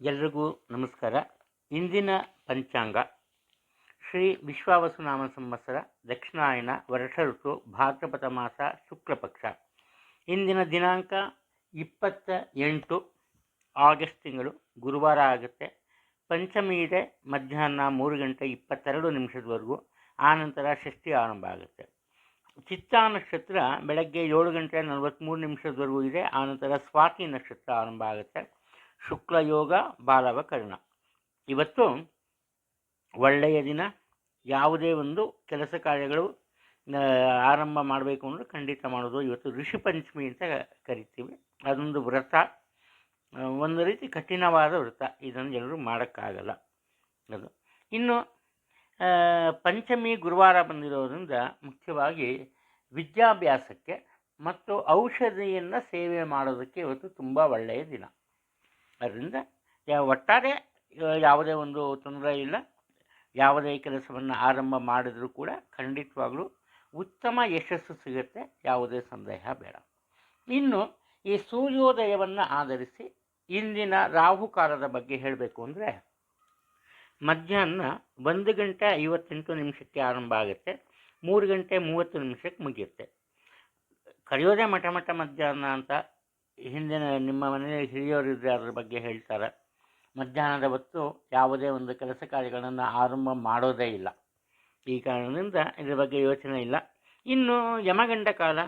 ಎಲ್ರಿಗೂ ನಮಸ್ಕಾರ. ಇಂದಿನ ಪಂಚಾಂಗ. ಶ್ರೀ ವಿಶ್ವಾವಸುನಾಮ ಸಂವತ್ಸರ ದಕ್ಷಿಣಾಯನ ವರ್ಷ ಋತು ಭಾದ್ರಪದ ಮಾಸ ಶುಕ್ಲಪಕ್ಷ ಇಂದಿನ ದಿನಾಂಕ ಇಪ್ಪತ್ತ ಎಂಟು ಆಗಸ್ಟ್ ತಿಂಗಳು. ಗುರುವಾರ ಆಗುತ್ತೆ. ಪಂಚಮಿ ಇದೆ. ಮಧ್ಯಾಹ್ನ ಮೂರು ಗಂಟೆ ಇಪ್ಪತ್ತೆರಡು ನಿಮಿಷದವರೆಗೂ. ಆನಂತರ ಷಷ್ಠಿ ಆರಂಭ ಆಗುತ್ತೆ. ಚಿತ್ತಾ ನಕ್ಷತ್ರ ಬೆಳಗ್ಗೆ ಏಳು ಗಂಟೆ ನಲವತ್ತ್ಮೂರು ನಿಮಿಷದವರೆಗೂ ಇದೆ. ಆನಂತರ ಸ್ವಾತಿ ನಕ್ಷತ್ರ ಆರಂಭ ಆಗುತ್ತೆ. ಶುಕ್ಲ ಯೋಗ ಬಾಲವ ಕರ್ಣ. ಇವತ್ತು ಒಳ್ಳೆಯ ದಿನ. ಯಾವುದೇ ಒಂದು ಕೆಲಸ ಕಾರ್ಯಗಳು ಆರಂಭ ಮಾಡಬೇಕು ಅಂದರೆ ಖಂಡಿತ ಮಾಡೋದು. ಇವತ್ತು ಋಷಿ ಪಂಚಮಿ ಅಂತ ಕರಿತೀವಿ. ಅದೊಂದು ವ್ರತ. ಒಂದು ರೀತಿ ಕಠಿಣವಾದ ವ್ರತ. ಇದನ್ನು ಎಲ್ಲರೂ ಮಾಡೋಕ್ಕಾಗಲ್ಲ. ಅದು. ಇನ್ನು ಪಂಚಮಿ ಗುರುವಾರ ಬಂದಿರೋದ್ರಿಂದ ಮುಖ್ಯವಾಗಿ ವಿದ್ಯಾಭ್ಯಾಸಕ್ಕೆ ಮತ್ತು ಔಷಧಿಯನ್ನು ಸೇವೆ ಮಾಡೋದಕ್ಕೆ ಇವತ್ತು ತುಂಬ ಒಳ್ಳೆಯ ದಿನ. ಅದರಿಂದ ಒಟ್ಟಾರೆ ಯಾವುದೇ ಒಂದು ತೊಂದರೆ ಇಲ್ಲ. ಯಾವುದೇ ಕೆಲಸವನ್ನು ಆರಂಭ ಮಾಡಿದರೂ ಕೂಡ ಖಂಡಿತವಾಗಲೂ ಉತ್ತಮ ಯಶಸ್ಸು ಸಿಗುತ್ತೆ. ಯಾವುದೇ ಸಂದೇಹ ಬೇಡ. ಇನ್ನು ಈ ಸೂರ್ಯೋದಯವನ್ನು ಆಧರಿಸಿ ಇಂದಿನ ರಾಹುಕಾಲದ ಬಗ್ಗೆ ಹೇಳಬೇಕು ಅಂದರೆ, ಮಧ್ಯಾಹ್ನ ಒಂದು ಗಂಟೆ ಐವತ್ತೆಂಟು ನಿಮಿಷಕ್ಕೆ ಆರಂಭ ಆಗುತ್ತೆ. ಮೂರು ಗಂಟೆ ಮೂವತ್ತು ನಿಮಿಷಕ್ಕೆ ಮುಗಿಯುತ್ತೆ. ಕರೆಯೋದೇ ಮಠ ಮಠ ಮಧ್ಯಾಹ್ನ ಅಂತ ಹಿಂದಿನ ನಿಮ್ಮ ಮನೆಯಲ್ಲಿ ಹಿರಿಯರಿದ್ದರೆ ಅದರ ಬಗ್ಗೆ ಹೇಳ್ತಾರೆ. ಮಧ್ಯಾಹ್ನದ ಹೊತ್ತು ಯಾವುದೇ ಒಂದು ಕೆಲಸ ಕಾರ್ಯಗಳನ್ನು ಆರಂಭ ಮಾಡೋದೇ ಇಲ್ಲ. ಈ ಕಾರಣದಿಂದ ಇದರ ಬಗ್ಗೆ ಯೋಚನೆ ಇಲ್ಲ. ಇನ್ನು ಯಮಗಂಡ ಕಾಲ,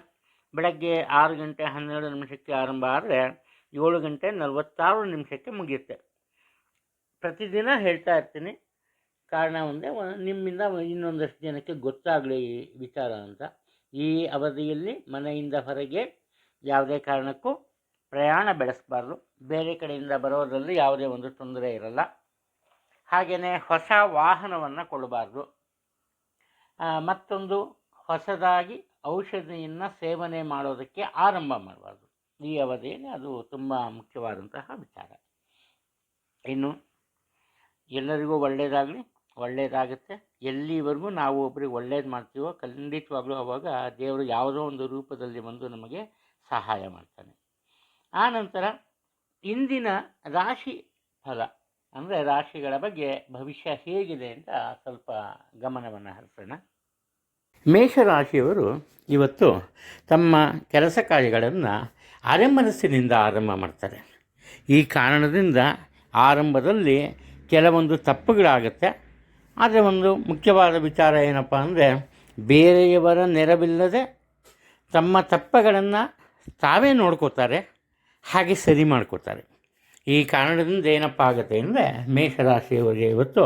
ಬೆಳಗ್ಗೆ ಆರು ಗಂಟೆ ಹನ್ನೆರಡು ನಿಮಿಷಕ್ಕೆ ಆರಂಭ ಆದರೆ ಏಳು ಗಂಟೆ ನಲವತ್ತಾರು ನಿಮಿಷಕ್ಕೆ ಮುಗಿಯುತ್ತೆ. ಪ್ರತಿದಿನ ಹೇಳ್ತಾ ಇರ್ತೀನಿ. ಕಾರಣ ಒಂದೇ ನಿಮ್ಮಿಂದ ಇನ್ನೊಂದಷ್ಟು ಜನಕ್ಕೆ ಗೊತ್ತಾಗಲಿ ಈ ವಿಚಾರ ಅಂತ. ಈ ಅವಧಿಯಲ್ಲಿ ಮನೆಯಿಂದ ಹೊರಗೆ ಯಾವುದೇ ಕಾರಣಕ್ಕೂ ಪ್ರಯಾಣ ಬೆಳೆಸಬಾರ್ದು. ಬೇರೆ ಕಡೆಯಿಂದ ಬರೋದರಲ್ಲಿ ಯಾವುದೇ ಒಂದು ತೊಂದರೆ ಇರಲ್ಲ. ಹಾಗೆಯೇ ಹೊಸ ವಾಹನವನ್ನು ಕೊಡಬಾರ್ದು ಮತ್ತೊಂದು ಹೊಸದಾಗಿ ಔಷಧಿಯನ್ನು ಸೇವನೆ ಮಾಡೋದಕ್ಕೆ ಆರಂಭ ಮಾಡಬಾರ್ದು. ಈ ಅವಧಿಯಲ್ಲಿ ಅದು ತುಂಬ ಮುಖ್ಯವಾದಂತಹ ವಿಚಾರ. ಇನ್ನು ಎಲ್ಲರಿಗೂ ಒಳ್ಳೆಯದಾಗಲಿ ಒಳ್ಳೆಯದಾಗುತ್ತೆ ಎಲ್ಲಿವರೆಗೂ ನಾವು ಒಬ್ಬರಿಗೆ ಒಳ್ಳೇದು ಮಾಡ್ತೀವೋ ಖಂಡಿತವಾಗ್ಲೂ ಅವಾಗ ದೇವರು ಯಾವುದೋ ಒಂದು ರೂಪದಲ್ಲಿ ಬಂದು ನಮಗೆ ಸಹಾಯ ಮಾಡ್ತಾನೆ. ಆ ನಂತರ ಇಂದಿನ ರಾಶಿ ಫಲ, ಅಂದರೆ ರಾಶಿಗಳ ಬಗ್ಗೆ ಭವಿಷ್ಯ ಹೇಗಿದೆ ಅಂತ ಸ್ವಲ್ಪ ಗಮನವನ್ನು ಹರಿಸೋಣ. ಮೇಷರಾಶಿಯವರು ಇವತ್ತು ತಮ್ಮ ಕೆಲಸ ಕಾರ್ಯಗಳನ್ನು ಅರೆಮನಸ್ಸಿನಿಂದ ಆರಂಭ ಮಾಡ್ತಾರೆ. ಈ ಕಾರಣದಿಂದ ಆರಂಭದಲ್ಲಿ ಕೆಲವೊಂದು ತಪ್ಪುಗಳಾಗುತ್ತೆ. ಆದರೆ ಒಂದು ಮುಖ್ಯವಾದ ವಿಚಾರ ಏನಪ್ಪ ಅಂದರೆ, ಬೇರೆಯವರ ನೆರವಿಲ್ಲದೆ ತಮ್ಮ ತಪ್ಪುಗಳನ್ನು ತಾವೇ ನೋಡ್ಕೋತಾರೆ. ಹಾಗೆ ಸರಿ ಮಾಡ್ಕೋತಾರೆ ಈ ಕಾರಣದಿಂದ ಏನಪ್ಪ ಆಗುತ್ತೆ ಅಂದರೆ ಮೇಷರಾಶಿಯವರಿಗೆ ಇವತ್ತು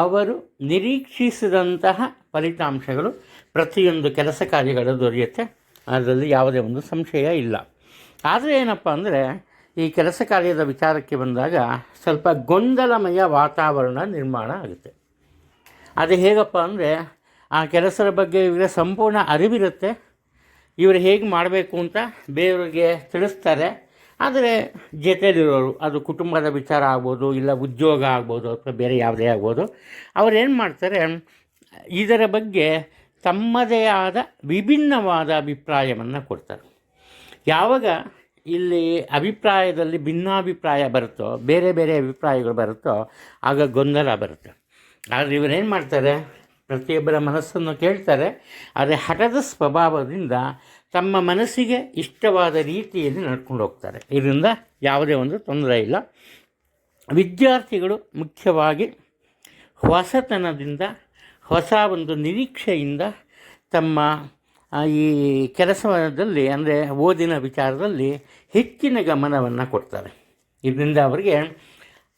ಅವರು ನಿರೀಕ್ಷಿಸಿದಂತಹ ಫಲಿತಾಂಶಗಳು ಪ್ರತಿಯೊಂದು ಕೆಲಸ ಕಾರ್ಯಗಳು ದೊರೆಯುತ್ತೆ. ಅದರಲ್ಲಿ ಯಾವುದೇ ಒಂದು ಸಂಶಯ ಇಲ್ಲ. ಆದರೆ ಏನಪ್ಪ ಅಂದರೆ ಈ ಕೆಲಸ ಕಾರ್ಯದ ವಿಚಾರಕ್ಕೆ ಬಂದಾಗ ಸ್ವಲ್ಪ ಗೊಂದಲಮಯ ವಾತಾವರಣ ನಿರ್ಮಾಣ ಆಗುತ್ತೆ. ಅದು ಹೇಗಪ್ಪ ಅಂದರೆ ಆ ಕೆಲಸದ ಬಗ್ಗೆ ಇವರಿಗೆ ಸಂಪೂರ್ಣ ಅರಿವಿರುತ್ತೆ. ಇವರು ಹೇಗೆ ಮಾಡಬೇಕು ಅಂತ ಬೇರೆಯವರಿಗೆ ತಿಳಿಸ್ತಾರೆ. ಆದರೆ ಜೊತೆಯಲ್ಲಿರೋರು ಅದು ಕುಟುಂಬದ ವಿಚಾರ ಆಗ್ಬೋದು, ಇಲ್ಲ ಉದ್ಯೋಗ ಆಗ್ಬೋದು, ಅಥವಾ ಬೇರೆ ಯಾವುದೇ ಆಗ್ಬೋದು ಅವರೇನು ಮಾಡ್ತಾರೆ, ಇದರ ಬಗ್ಗೆ ತಮ್ಮದೇ ಆದ ವಿಭಿನ್ನವಾದ ಅಭಿಪ್ರಾಯವನ್ನು ಕೊಡ್ತಾರೆ. ಯಾವಾಗ ಇಲ್ಲಿ ಅಭಿಪ್ರಾಯದಲ್ಲಿ ಭಿನ್ನಾಭಿಪ್ರಾಯ ಬರುತ್ತೋ, ಬೇರೆ ಬೇರೆ ಅಭಿಪ್ರಾಯಗಳು ಬರುತ್ತೋ, ಆಗ ಗೊಂದಲ ಬರುತ್ತೆ. ಆದರೆ ಇವರೇನು ಮಾಡ್ತಾರೆ, ಪ್ರತಿಯೊಬ್ಬರ ಮನಸ್ಸನ್ನು ಕೇಳ್ತಾರೆ, ಆದರೆ ಹಠದ ಸ್ವಭಾವದಿಂದ ತಮ್ಮ ಮನಸ್ಸಿಗೆ ಇಷ್ಟವಾದ ರೀತಿಯಲ್ಲಿ ನಡ್ಕೊಂಡು ಹೋಗ್ತಾರೆ. ಇದರಿಂದ ಯಾವುದೇ ಒಂದು ತೊಂದರೆ ಇಲ್ಲ. ವಿದ್ಯಾರ್ಥಿಗಳು ಮುಖ್ಯವಾಗಿ ಹೊಸತನದಿಂದ, ಹೊಸ ಒಂದು ನಿರೀಕ್ಷೆಯಿಂದ ತಮ್ಮ ಈ ಕೆಲಸದಲ್ಲಿ, ಅಂದರೆ ಓದಿನ ವಿಚಾರದಲ್ಲಿ ಹೆಚ್ಚಿನ ಗಮನವನ್ನು ಕೊಡ್ತಾರೆ. ಇದರಿಂದ ಅವರಿಗೆ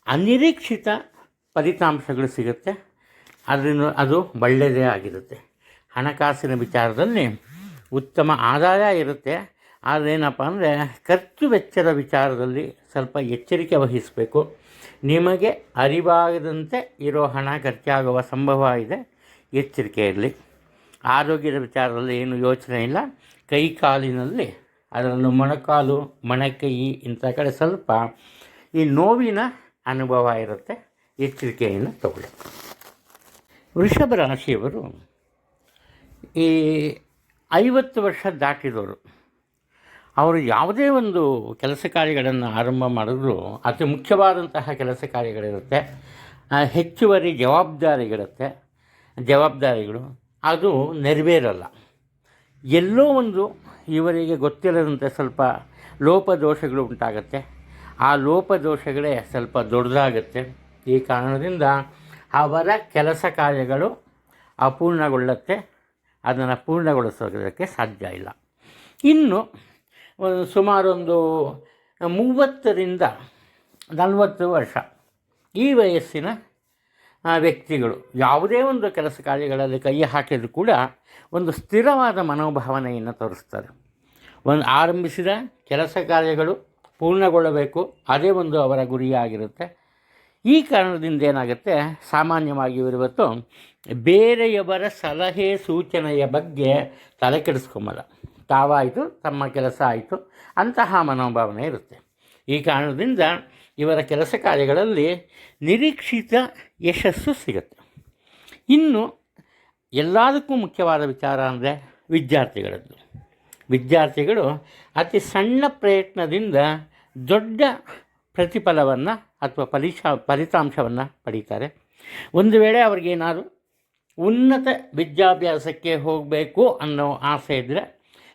ಅನಿರೀಕ್ಷಿತ ಫಲಿತಾಂಶಗಳು ಸಿಗುತ್ತೆ. ಅದರಿಂದ ಅದು ಒಳ್ಳೆಯದೇ ಆಗಿರುತ್ತೆ. ಹಣಕಾಸಿನ ವಿಚಾರದಲ್ಲಿ ಉತ್ತಮ ಆದಾಯ ಇರುತ್ತೆ. ಆದರೆ ಏನಪ್ಪ ಅಂದರೆ ಖರ್ಚು ವೆಚ್ಚದ ವಿಚಾರದಲ್ಲಿ ಸ್ವಲ್ಪ ಎಚ್ಚರಿಕೆ ವಹಿಸಬೇಕು. ನಿಮಗೆ ಅರಿವಾಗದಂತೆ ಇರೋ ಹಣ ಖರ್ಚಾಗುವ ಸಂಭವ ಇದೆ. ಎಚ್ಚರಿಕೆ ಇರಲಿ. ಆರೋಗ್ಯದ ವಿಚಾರದಲ್ಲಿ ಏನು ಯೋಚನೆ ಇಲ್ಲ. ಕೈ ಕಾಲಿನಲ್ಲಿ ಅದರಲ್ಲೂ ಮೊಣಕಾಲು, ಮೊಣಕೈ ಇಂಥ ಕಡೆ ಸ್ವಲ್ಪ ಈ ನೋವಿನ ಅನುಭವ ಇರುತ್ತೆ. ಎಚ್ಚರಿಕೆಯನ್ನು ತಗೊಳ್ಳಿ. ವೃಷಭ ರಾಶಿಯವರು ಈ ಐವತ್ತು ವರ್ಷ ದಾಟಿದವರು. ಅವರು ಯಾವುದೇ ಒಂದು ಕೆಲಸ ಕಾರ್ಯಗಳನ್ನು ಆರಂಭ ಮಾಡಿದ್ರು, ಅತಿ ಮುಖ್ಯವಾದಂತಹ ಕೆಲಸ ಕಾರ್ಯಗಳಿರುತ್ತೆ. ಹೆಚ್ಚುವರಿ ಜವಾಬ್ದಾರಿಗಳಿರುತ್ತೆ. ಜವಾಬ್ದಾರಿಗಳು, ಅದು ನೆರವೇರಲ್ಲ. ಎಲ್ಲೋ ಒಂದು ಇವರಿಗೆ ಗೊತ್ತಿಲ್ಲದಂತೆ ಸ್ವಲ್ಪ ಲೋಪದೋಷಗಳು ಉಂಟಾಗತ್ತೆ. ಆ ಲೋಪದೋಷಗಳೇ ಸ್ವಲ್ಪ ದೊಡ್ಡದಾಗುತ್ತೆ. ಈ ಕಾರಣದಿಂದ ಅವರ ಕೆಲಸ ಕಾರ್ಯಗಳು ಅಪೂರ್ಣಗೊಳ್ಳುತ್ತೆ. ಅದನ್ನು ಪೂರ್ಣಗೊಳಿಸೋದಕ್ಕೆ ಸಾಧ್ಯ ಇಲ್ಲ. ಇನ್ನು ಒಂದು ಸುಮಾರೊಂದು ಮೂವತ್ತರಿಂದ ನಲವತ್ತು ವರ್ಷ ಈ ವಯಸ್ಸಿನ ವ್ಯಕ್ತಿಗಳು ಯಾವುದೇ ಒಂದು ಕೆಲಸ ಕಾರ್ಯಗಳಲ್ಲಿ ಕೈ ಹಾಕಿದರೂ ಕೂಡ ಒಂದು ಸ್ಥಿರವಾದ ಮನೋಭಾವನೆಯನ್ನು ತೋರಿಸ್ತಾರೆ. ಒಂದು ಆರಂಭಿಸಿದ ಕೆಲಸ ಕಾರ್ಯಗಳು ಪೂರ್ಣಗೊಳ್ಳಬೇಕು, ಅದೇ ಒಂದು ಅವರ ಗುರಿಯಾಗಿರುತ್ತೆ. ಈ ಕಾರಣದಿಂದ ಏನಾಗುತ್ತೆ? ಸಾಮಾನ್ಯವಾಗಿ ಇವತ್ತು ಬೇರೆಯವರ ಸಲಹೆ ಸೂಚನೆಯ ಬಗ್ಗೆ ತಲೆ ಕೆಡಿಸ್ಕೊಂಬಲ್ಲ. ತಾವಾಯಿತು, ತಮ್ಮ ಕೆಲಸ ಆಯಿತು, ಅಂತಹ ಮನೋಭಾವನೆ ಇರುತ್ತೆ. ಈ ಕಾರಣದಿಂದ ಇವರ ಕೆಲಸ ಕಾರ್ಯಗಳಲ್ಲಿ ನಿರೀಕ್ಷಿತ ಯಶಸ್ಸು ಸಿಗುತ್ತೆ. ಇನ್ನು ಎಲ್ಲದಕ್ಕೂ ಮುಖ್ಯವಾದ ವಿಚಾರ ಅಂದರೆ ವಿದ್ಯಾರ್ಥಿಗಳದ್ದು. ವಿದ್ಯಾರ್ಥಿಗಳು ಅತಿ ಸಣ್ಣ ಪ್ರಯತ್ನದಿಂದ ದೊಡ್ಡ ಪ್ರತಿಫಲವನ್ನು ಅಥವಾ ಫಲಿಶ ಫಲಿತಾಂಶವನ್ನು ಪಡೀತಾರೆ. ಒಂದು ವೇಳೆ ಅವ್ರಿಗೇನಾದ್ರು ಉನ್ನತ ವಿದ್ಯಾಭ್ಯಾಸಕ್ಕೆ ಹೋಗಬೇಕು ಅನ್ನೋ ಆಸೆ ಇದ್ದರೆ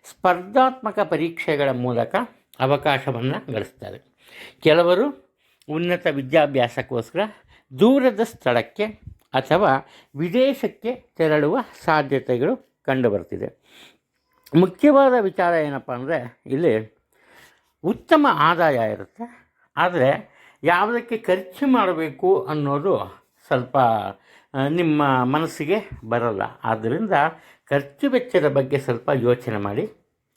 ಸ್ಪರ್ಧಾತ್ಮಕ ಪರೀಕ್ಷೆಗಳ ಮೂಲಕ ಅವಕಾಶವನ್ನು ಗಳಿಸ್ತಾರೆ. ಕೆಲವರು ಉನ್ನತ ವಿದ್ಯಾಭ್ಯಾಸಕ್ಕೋಸ್ಕರ ದೂರದ ಸ್ಥಳಕ್ಕೆ ಅಥವಾ ವಿದೇಶಕ್ಕೆ ತೆರಳುವ ಸಾಧ್ಯತೆಗಳು ಕಂಡುಬರ್ತಿದೆ ಮುಖ್ಯವಾದ ವಿಚಾರ ಏನಪ್ಪ ಅಂದರೆ ಇಲ್ಲಿ ಉತ್ತಮ ಆದಾಯ ಇರುತ್ತೆ ಆದರೆ ಯಾವುದಕ್ಕೆ ಖರ್ಚು ಮಾಡಬೇಕು ಅನ್ನೋದು ಸ್ವಲ್ಪ ನಿಮ್ಮ ಮನಸ್ಸಿಗೆ ಬರಲ್ಲ. ಆದ್ದರಿಂದ ಖರ್ಚು ವೆಚ್ಚದ ಬಗ್ಗೆ ಸ್ವಲ್ಪ ಯೋಚನೆ ಮಾಡಿ.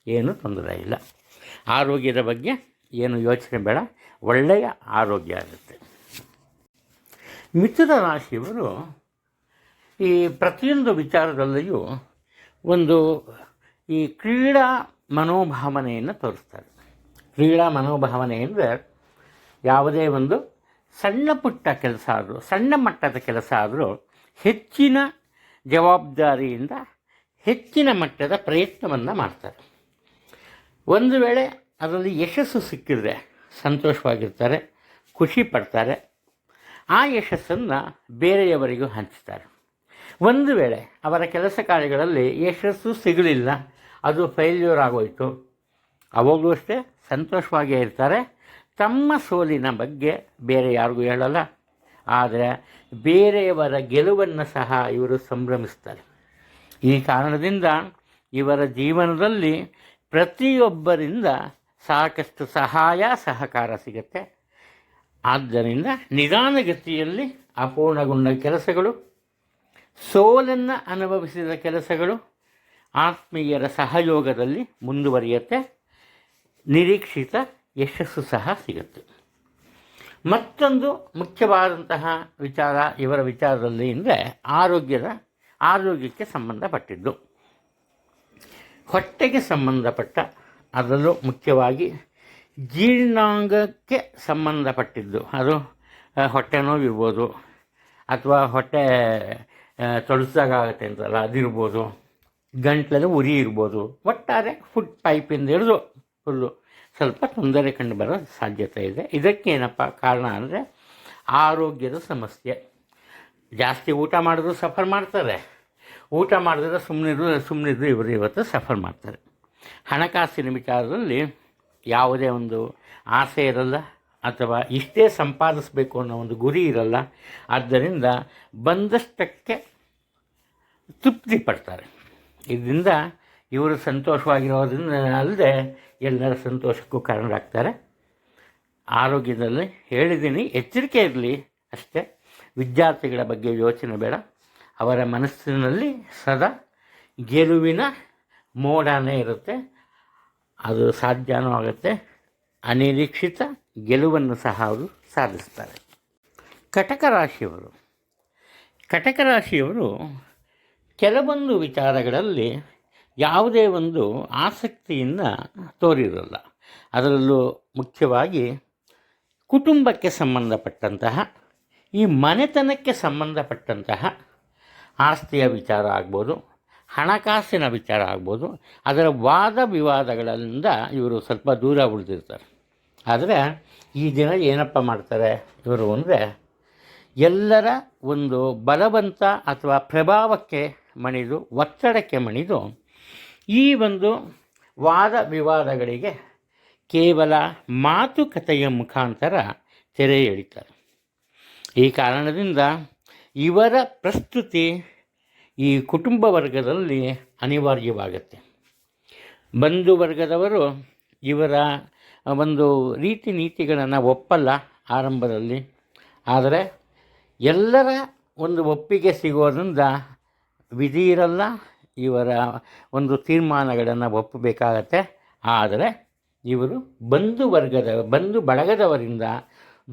ಏನೂ ತೊಂದರೆ ಇಲ್ಲ. ಆರೋಗ್ಯದ ಬಗ್ಗೆ ಏನು ಯೋಚನೆ ಬೇಡ. ಒಳ್ಳೆಯ ಆರೋಗ್ಯ ಆಗುತ್ತೆ ಮಿಥುನ ರಾಶಿಯವರು ಈ ಪ್ರತಿಯೊಂದು ವಿಚಾರದಲ್ಲಿಯೂ ಒಂದು ಈ ಕ್ರೀಡಾ ಮನೋಭಾವನೆಯನ್ನು ತೋರಿಸ್ತಾರೆ. ಕ್ರೀಡಾ ಮನೋಭಾವನೆ ಅಂದರೆ ಯಾವುದೇ ಒಂದು ಸಣ್ಣ ಪುಟ್ಟ ಕೆಲಸ ಆದರೂ, ಸಣ್ಣ ಮಟ್ಟದ ಕೆಲಸ ಆದರೂ ಹೆಚ್ಚಿನ ಜವಾಬ್ದಾರಿಯಿಂದ ಹೆಚ್ಚಿನ ಮಟ್ಟದ ಪ್ರಯತ್ನವನ್ನು ಮಾಡ್ತಾರೆ. ಒಂದು ವೇಳೆ ಅದರಲ್ಲಿ ಯಶಸ್ಸು ಸಿಕ್ಕಿದರೆ ಸಂತೋಷವಾಗಿರ್ತಾರೆ, ಖುಷಿ ಪಡ್ತಾರೆ, ಆ ಯಶಸ್ಸನ್ನು ಬೇರೆಯವರಿಗೂ ಹಂಚ್ತಾರೆ. ಒಂದು ವೇಳೆ ಅವರ ಕೆಲಸ ಕಾರ್ಯಗಳಲ್ಲಿ ಯಶಸ್ಸು ಸಿಗಲಿಲ್ಲ, ಅದು ಫೇಲ್ಯೂರ್ ಆಗೋಯಿತು, ಅವಾಗಲೂ ಅಷ್ಟೇ ಸಂತೋಷವಾಗಿಯೇ ಇರ್ತಾರೆ ತಮ್ಮ ಸೋಲಿನ ಬಗ್ಗೆ ಬೇರೆ ಯಾರಿಗೂ ಹೇಳಲ್ಲ. ಆದರೆ ಬೇರೆಯವರ ಗೆಲುವನ್ನು ಸಹ ಇವರು ಸಂಭ್ರಮಿಸ್ತಾರೆ. ಈ ಕಾರಣದಿಂದ ಇವರ ಜೀವನದಲ್ಲಿ ಪ್ರತಿಯೊಬ್ಬರಿಂದ ಸಾಕಷ್ಟು ಸಹಾಯ, ಸಹಕಾರ ಸಿಗುತ್ತೆ. ಆದ್ದರಿಂದ ನಿಧಾನಗತಿಯಲ್ಲಿ ಅಪೂರ್ಣಗೊಂಡ ಕೆಲಸಗಳು, ಸೋಲನ್ನು ಅನುಭವಿಸಿದ ಕೆಲಸಗಳು ಆತ್ಮೀಯರ ಸಹಯೋಗದಲ್ಲಿ ಮುಂದುವರಿಯುತ್ತೆ. ನಿರೀಕ್ಷಿತ ಯಶಸ್ಸು ಸಹ ಸಿಗುತ್ತೆ. ಮತ್ತೊಂದು ಮುಖ್ಯವಾದಂತಹ ವಿಚಾರ ಇವರ ವಿಚಾರದಲ್ಲಿ ಅಂದರೆ ಆರೋಗ್ಯದ, ಆರೋಗ್ಯಕ್ಕೆ ಸಂಬಂಧಪಟ್ಟಿದ್ದು. ಹೊಟ್ಟೆಗೆ ಸಂಬಂಧಪಟ್ಟ, ಅದರಲ್ಲೂ ಮುಖ್ಯವಾಗಿ ಜೀರ್ಣಾಂಗಕ್ಕೆ ಸಂಬಂಧಪಟ್ಟಿದ್ದು. ಅದು ಹೊಟ್ಟೆ ನೋವಿರ್ಬೋದು, ಅಥವಾ ಹೊಟ್ಟೆ ತೊಳಸಾಗುತ್ತೆ ಅಂತಲ್ಲ, ಅದಿರ್ಬೋದು, ಗಂಟ್ಲಲ್ಲಿ ಉರಿ ಇರ್ಬೋದು. ಒಟ್ಟಾರೆ ಫುಡ್ ಪೈಪಿಂದ ಹಿಡಿದು ಫುಲ್ಲು ಸ್ವಲ್ಪ ತೊಂದರೆ ಕಂಡು ಬರೋ ಸಾಧ್ಯತೆ ಇದೆ. ಇದಕ್ಕೇನಪ್ಪ ಕಾರಣ ಅಂದರೆ ಆರೋಗ್ಯದ ಸಮಸ್ಯೆ. ಜಾಸ್ತಿ ಊಟ ಮಾಡಿದ್ರು ಸಫರ್ ಮಾಡ್ತಾರೆ. ಊಟ ಮಾಡಿದ್ರೆ ಸುಮ್ಮನಿದ್ರು ಸುಮ್ಮನಿದ್ರು ಇವರು ಇವತ್ತು ಸಫರ್ ಮಾಡ್ತಾರೆ. ಹಣಕಾಸಿನ ವಿಚಾರದಲ್ಲಿ ಯಾವುದೇ ಒಂದು ಆಸೆ ಇರಲ್ಲ ಅಥವಾ ಇಷ್ಟೇ ಸಂಪಾದಿಸಬೇಕು ಅನ್ನೋ ಒಂದು ಗುರಿ ಇರಲ್ಲ. ಆದ್ದರಿಂದ ಬಂದಷ್ಟಕ್ಕೆ ತೃಪ್ತಿ ಪಡ್ತಾರೆ ಇದರಿಂದ ಇವರು ಸಂತೋಷವಾಗಿರೋದ್ರಿಂದ ಅಲ್ಲದೆ ಎಲ್ಲರ ಸಂತೋಷಕ್ಕೂ ಕಾರಣರಾಗ್ತಾರೆ. ಆರೋಗ್ಯದಲ್ಲಿ ಹೇಳಿದ್ದೀನಿ, ಎಚ್ಚರಿಕೆ ಇರಲಿ ಅಷ್ಟೇ. ವಿದ್ಯಾರ್ಥಿಗಳ ಬಗ್ಗೆ ಯೋಚನೆ ಬೇಡ. ಅವರ ಮನಸ್ಸಿನಲ್ಲಿ ಸದಾ ಗೆಲುವಿನ ಮೋಡನೇ ಇರುತ್ತೆ. ಅದು ಸಾಧ್ಯನೂ ಆಗುತ್ತೆ. ಅನಿರೀಕ್ಷಿತ ಗೆಲುವನ್ನು ಸಹ ಅವರು ಸಾಧಿಸ್ತಾರೆ. ಕಟಕ ರಾಶಿಯವರು. ಕಟಕ ರಾಶಿಯವರು ಕೆಲವೊಂದು ವಿಚಾರಗಳಲ್ಲಿ ಯಾವುದೇ ಒಂದು ಆಸಕ್ತಿಯಿಂದ ತೋರಿರಲ್ಲ. ಅದರಲ್ಲೂ ಮುಖ್ಯವಾಗಿ ಕುಟುಂಬಕ್ಕೆ ಸಂಬಂಧಪಟ್ಟಂತಹ, ಈ ಮನೆತನಕ್ಕೆ ಸಂಬಂಧಪಟ್ಟಂತಹ ಆಸ್ತಿಯ ವಿಚಾರ ಆಗ್ಬೋದು, ಹಣಕಾಸಿನ ವಿಚಾರ ಆಗ್ಬೋದು, ಅದರ ವಾದ ವಿವಾದಗಳಿಂದ ಇವರು ಸ್ವಲ್ಪ ದೂರ ಉಳಿದಿರ್ತಾರೆ. ಆದರೆ ಈ ದಿನ ಏನಪ್ಪ ಮಾಡ್ತಾರೆ ಇವರು ಅಂದರೆ, ಎಲ್ಲರ ಒಂದು ಬಲವಂತ ಅಥವಾ ಪ್ರಭಾವಕ್ಕೆ ಮಣಿದು, ಒತ್ತಡಕ್ಕೆ ಮಣಿದು ಈ ಒಂದು ವಾದ ವಿವಾದಗಳಿಗೆ ಕೇವಲ ಮಾತುಕತೆಯ ಮುಖಾಂತರ ತೆರೆ ಎಳಿತಾರೆ. ಈ ಕಾರಣದಿಂದ ಇವರ ಪ್ರಸ್ತುತಿ ಈ ಕುಟುಂಬ ವರ್ಗದಲ್ಲಿ ಅನಿವಾರ್ಯವಾಗುತ್ತೆ. ಬಂಧು ವರ್ಗದವರು ಇವರ ಒಂದು ರೀತಿ ನೀತಿಗಳನ್ನು ಒಪ್ಪಲ್ಲ ಆರಂಭದಲ್ಲಿ. ಆದರೆ ಎಲ್ಲರ ಒಂದು ಒಪ್ಪಿಗೆ ಸಿಗೋದ್ರಿಂದ ವಿಧಿ ಇರಲ್ಲ ಇವರ ಒಂದು ತೀರ್ಮಾನಗಳನ್ನು ಒಪ್ಪಬೇಕಾಗತ್ತೆ. ಆದರೆ ಇವರು ಬಂಧು ವರ್ಗದ, ಬಂಧು ಬಳಗದವರಿಂದ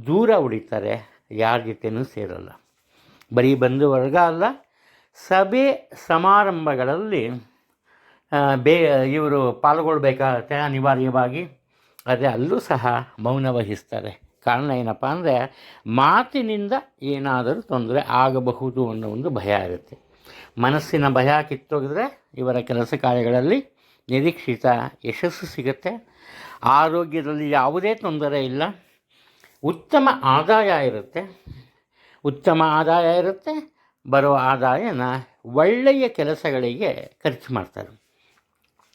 ದೂರ ಉಳಿತಾರೆ, ಯಾರ ಜೊತೆನೂ ಸೇರಲ್ಲ. ಬರೀ ಬಂಧು ವರ್ಗ ಅಲ್ಲ, ಸಭೆ ಸಮಾರಂಭಗಳಲ್ಲಿ ಬೇ, ಇವರು ಪಾಲ್ಗೊಳ್ಬೇಕಾಗತ್ತೆ ಅನಿವಾರ್ಯವಾಗಿ. ಅದೇ ಅಲ್ಲೂ ಸಹ ಮೌನ ವಹಿಸ್ತಾರೆ. ಕಾರಣ ಏನಪ್ಪ ಅಂದರೆ ಮಾತಿನಿಂದ ಏನಾದರೂ ತೊಂದರೆ ಆಗಬಹುದು ಅನ್ನೋ ಒಂದು ಭಯ ಇರುತ್ತೆ. ಮನಸ್ಸಿನ ಭಯ ಕಿತ್ತೋಗಿದ್ರೆ ಇವರ ಕೆಲಸ ಕಾರ್ಯಗಳಲ್ಲಿ ನಿರೀಕ್ಷಿತ ಯಶಸ್ಸು ಸಿಗುತ್ತೆ. ಆರೋಗ್ಯದಲ್ಲಿ ಯಾವುದೇ ತೊಂದರೆ ಇಲ್ಲ. ಉತ್ತಮ ಆದಾಯ ಇರುತ್ತೆ. ಉತ್ತಮ ಆದಾಯ ಇರುತ್ತೆ. ಬರೋ ಆದಾಯನ ಒಳ್ಳೆಯ ಕೆಲಸಗಳಿಗೆ ಖರ್ಚು ಮಾಡ್ತಾರೆ.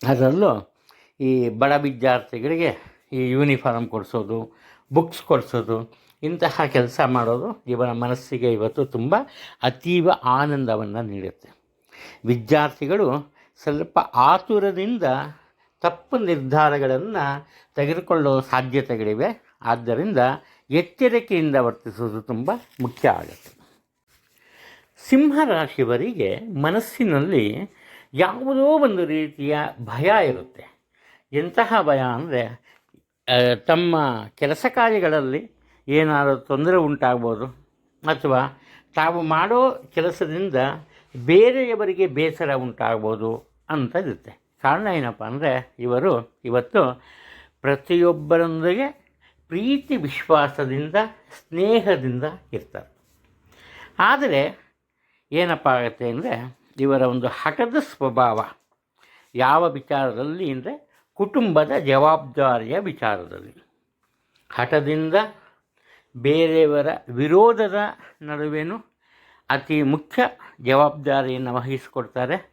ಅದರಲ್ಲೂ ಈ ಬಡ ವಿದ್ಯಾರ್ಥಿಗಳಿಗೆ ಈ ಯೂನಿಫಾರ್ಮ್ ಕೊಡಿಸೋದು, ಬುಕ್ಸ್ ಕೊಡಿಸೋದು ಇಂತಹ ಕೆಲಸ ಮಾಡೋದು ಇವರ ಮನಸ್ಸಿಗೆ ಇವತ್ತು ತುಂಬ ಅತೀವ ಆನಂದವನ್ನು ನೀಡುತ್ತೆ. ವಿದ್ಯಾರ್ಥಿಗಳು ಸ್ವಲ್ಪ ಆತುರದಿಂದ ತಪ್ಪು ನಿರ್ಧಾರಗಳನ್ನು ತೆಗೆದುಕೊಳ್ಳುವ ಸಾಧ್ಯತೆಗಳಿವೆ. ಆದ್ದರಿಂದ ಎಚ್ಚರಿಕೆಯಿಂದ ವರ್ತಿಸುವುದು ತುಂಬ ಮುಖ್ಯ ಆಗುತ್ತೆ. ಸಿಂಹರಾಶಿಯವರಿಗೆ ಮನಸ್ಸಿನಲ್ಲಿ ಯಾವುದೋ ಒಂದು ರೀತಿಯ ಭಯ ಇರುತ್ತೆ. ಎಂತಹ ಭಯ ಅಂದರೆ ತಮ್ಮ ಕೆಲಸ ಕಾರ್ಯಗಳಲ್ಲಿ ಏನಾದರೂ ತೊಂದರೆ ಉಂಟಾಗ್ಬೋದು ಅಥವಾ ತಾವು ಮಾಡೋ ಕೆಲಸದಿಂದ ಬೇರೆಯವರಿಗೆ ಬೇಸರ ಉಂಟಾಗ್ಬೋದು ಅಂತ ಇರುತ್ತೆ. ಕಾರಣ ಏನಪ್ಪ ಅಂದರೆ ಇವರು ಇವತ್ತು ಪ್ರತಿಯೊಬ್ಬರೊಂದಿಗೆ ಪ್ರೀತಿ ವಿಶ್ವಾಸದಿಂದ, ಸ್ನೇಹದಿಂದ ಇರ್ತಾರೆ. ಆದರೆ ಏನಪ್ಪ ಆಗುತ್ತೆ ಅಂದರೆ ಇವರ ಒಂದು ಹಠದ ಸ್ವಭಾವ ಯಾವ ವಿಚಾರದಲ್ಲಿ ಅಂದರೆ ಕುಟುಂಬದ ಜವಾಬ್ದಾರಿಯ ವಿಚಾರದಲ್ಲಿ. ಹಠದಿಂದ ಬೇರೆಯವರ ವಿರೋಧದ ನಡುವೆಯೂ ಅತಿ ಮುಖ್ಯ ಜವಾಬ್ದಾರಿಯನ್ನು ವಹಿಸಿಕೊಡ್ತಾರೆ.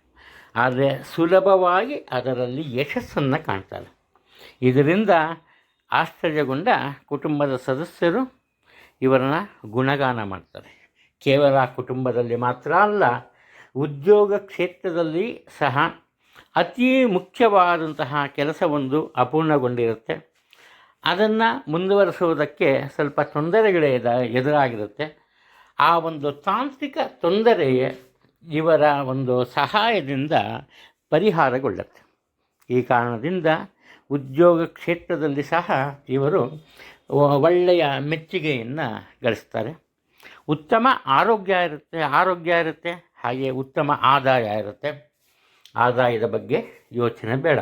ಆದರೆ ಸುಲಭವಾಗಿ ಅದರಲ್ಲಿ ಯಶಸ್ಸನ್ನು ಕಾಣ್ತಾರೆ. ಇದರಿಂದ ಆಶ್ಚರ್ಯಗೊಂಡ ಕುಟುಂಬದ ಸದಸ್ಯರು ಇವರನ್ನ ಗುಣಗಾನ ಮಾಡ್ತಾರೆ. ಕೇವಲ ಕುಟುಂಬದಲ್ಲಿ ಮಾತ್ರ ಅಲ್ಲ, ಉದ್ಯೋಗ ಕ್ಷೇತ್ರದಲ್ಲಿ ಸಹ ಅತೀ ಮುಖ್ಯವಾದಂತಹ ಕೆಲಸವೊಂದು ಅಪೂರ್ಣಗೊಂಡಿರುತ್ತೆ. ಅದನ್ನು ಮುಂದುವರಿಸುವುದಕ್ಕೆ ಸ್ವಲ್ಪ ತೊಂದರೆಗಳೇ ಎದುರಾಗಿರುತ್ತೆ. ಆ ಒಂದು ತಾಂತ್ರಿಕ ತೊಂದರೆಯೇ ಇವರ ಒಂದು ಸಹಾಯದಿಂದ ಪರಿಹಾರಗೊಳ್ಳುತ್ತೆ. ಈ ಕಾರಣದಿಂದ ಉದ್ಯೋಗ ಕ್ಷೇತ್ರದಲ್ಲಿ ಸಹ ಇವರು ಒಳ್ಳೆಯ ಮೆಚ್ಚುಗೆಯನ್ನು ಗಳಿಸ್ತಾರೆ. ಉತ್ತಮ ಆರೋಗ್ಯ ಇರುತ್ತೆ ಆರೋಗ್ಯ ಇರುತ್ತೆ ಹಾಗೆ ಉತ್ತಮ ಆದಾಯ ಇರುತ್ತೆ. ಆದಾಯದ ಬಗ್ಗೆ ಯೋಚನೆ ಬೇಡ.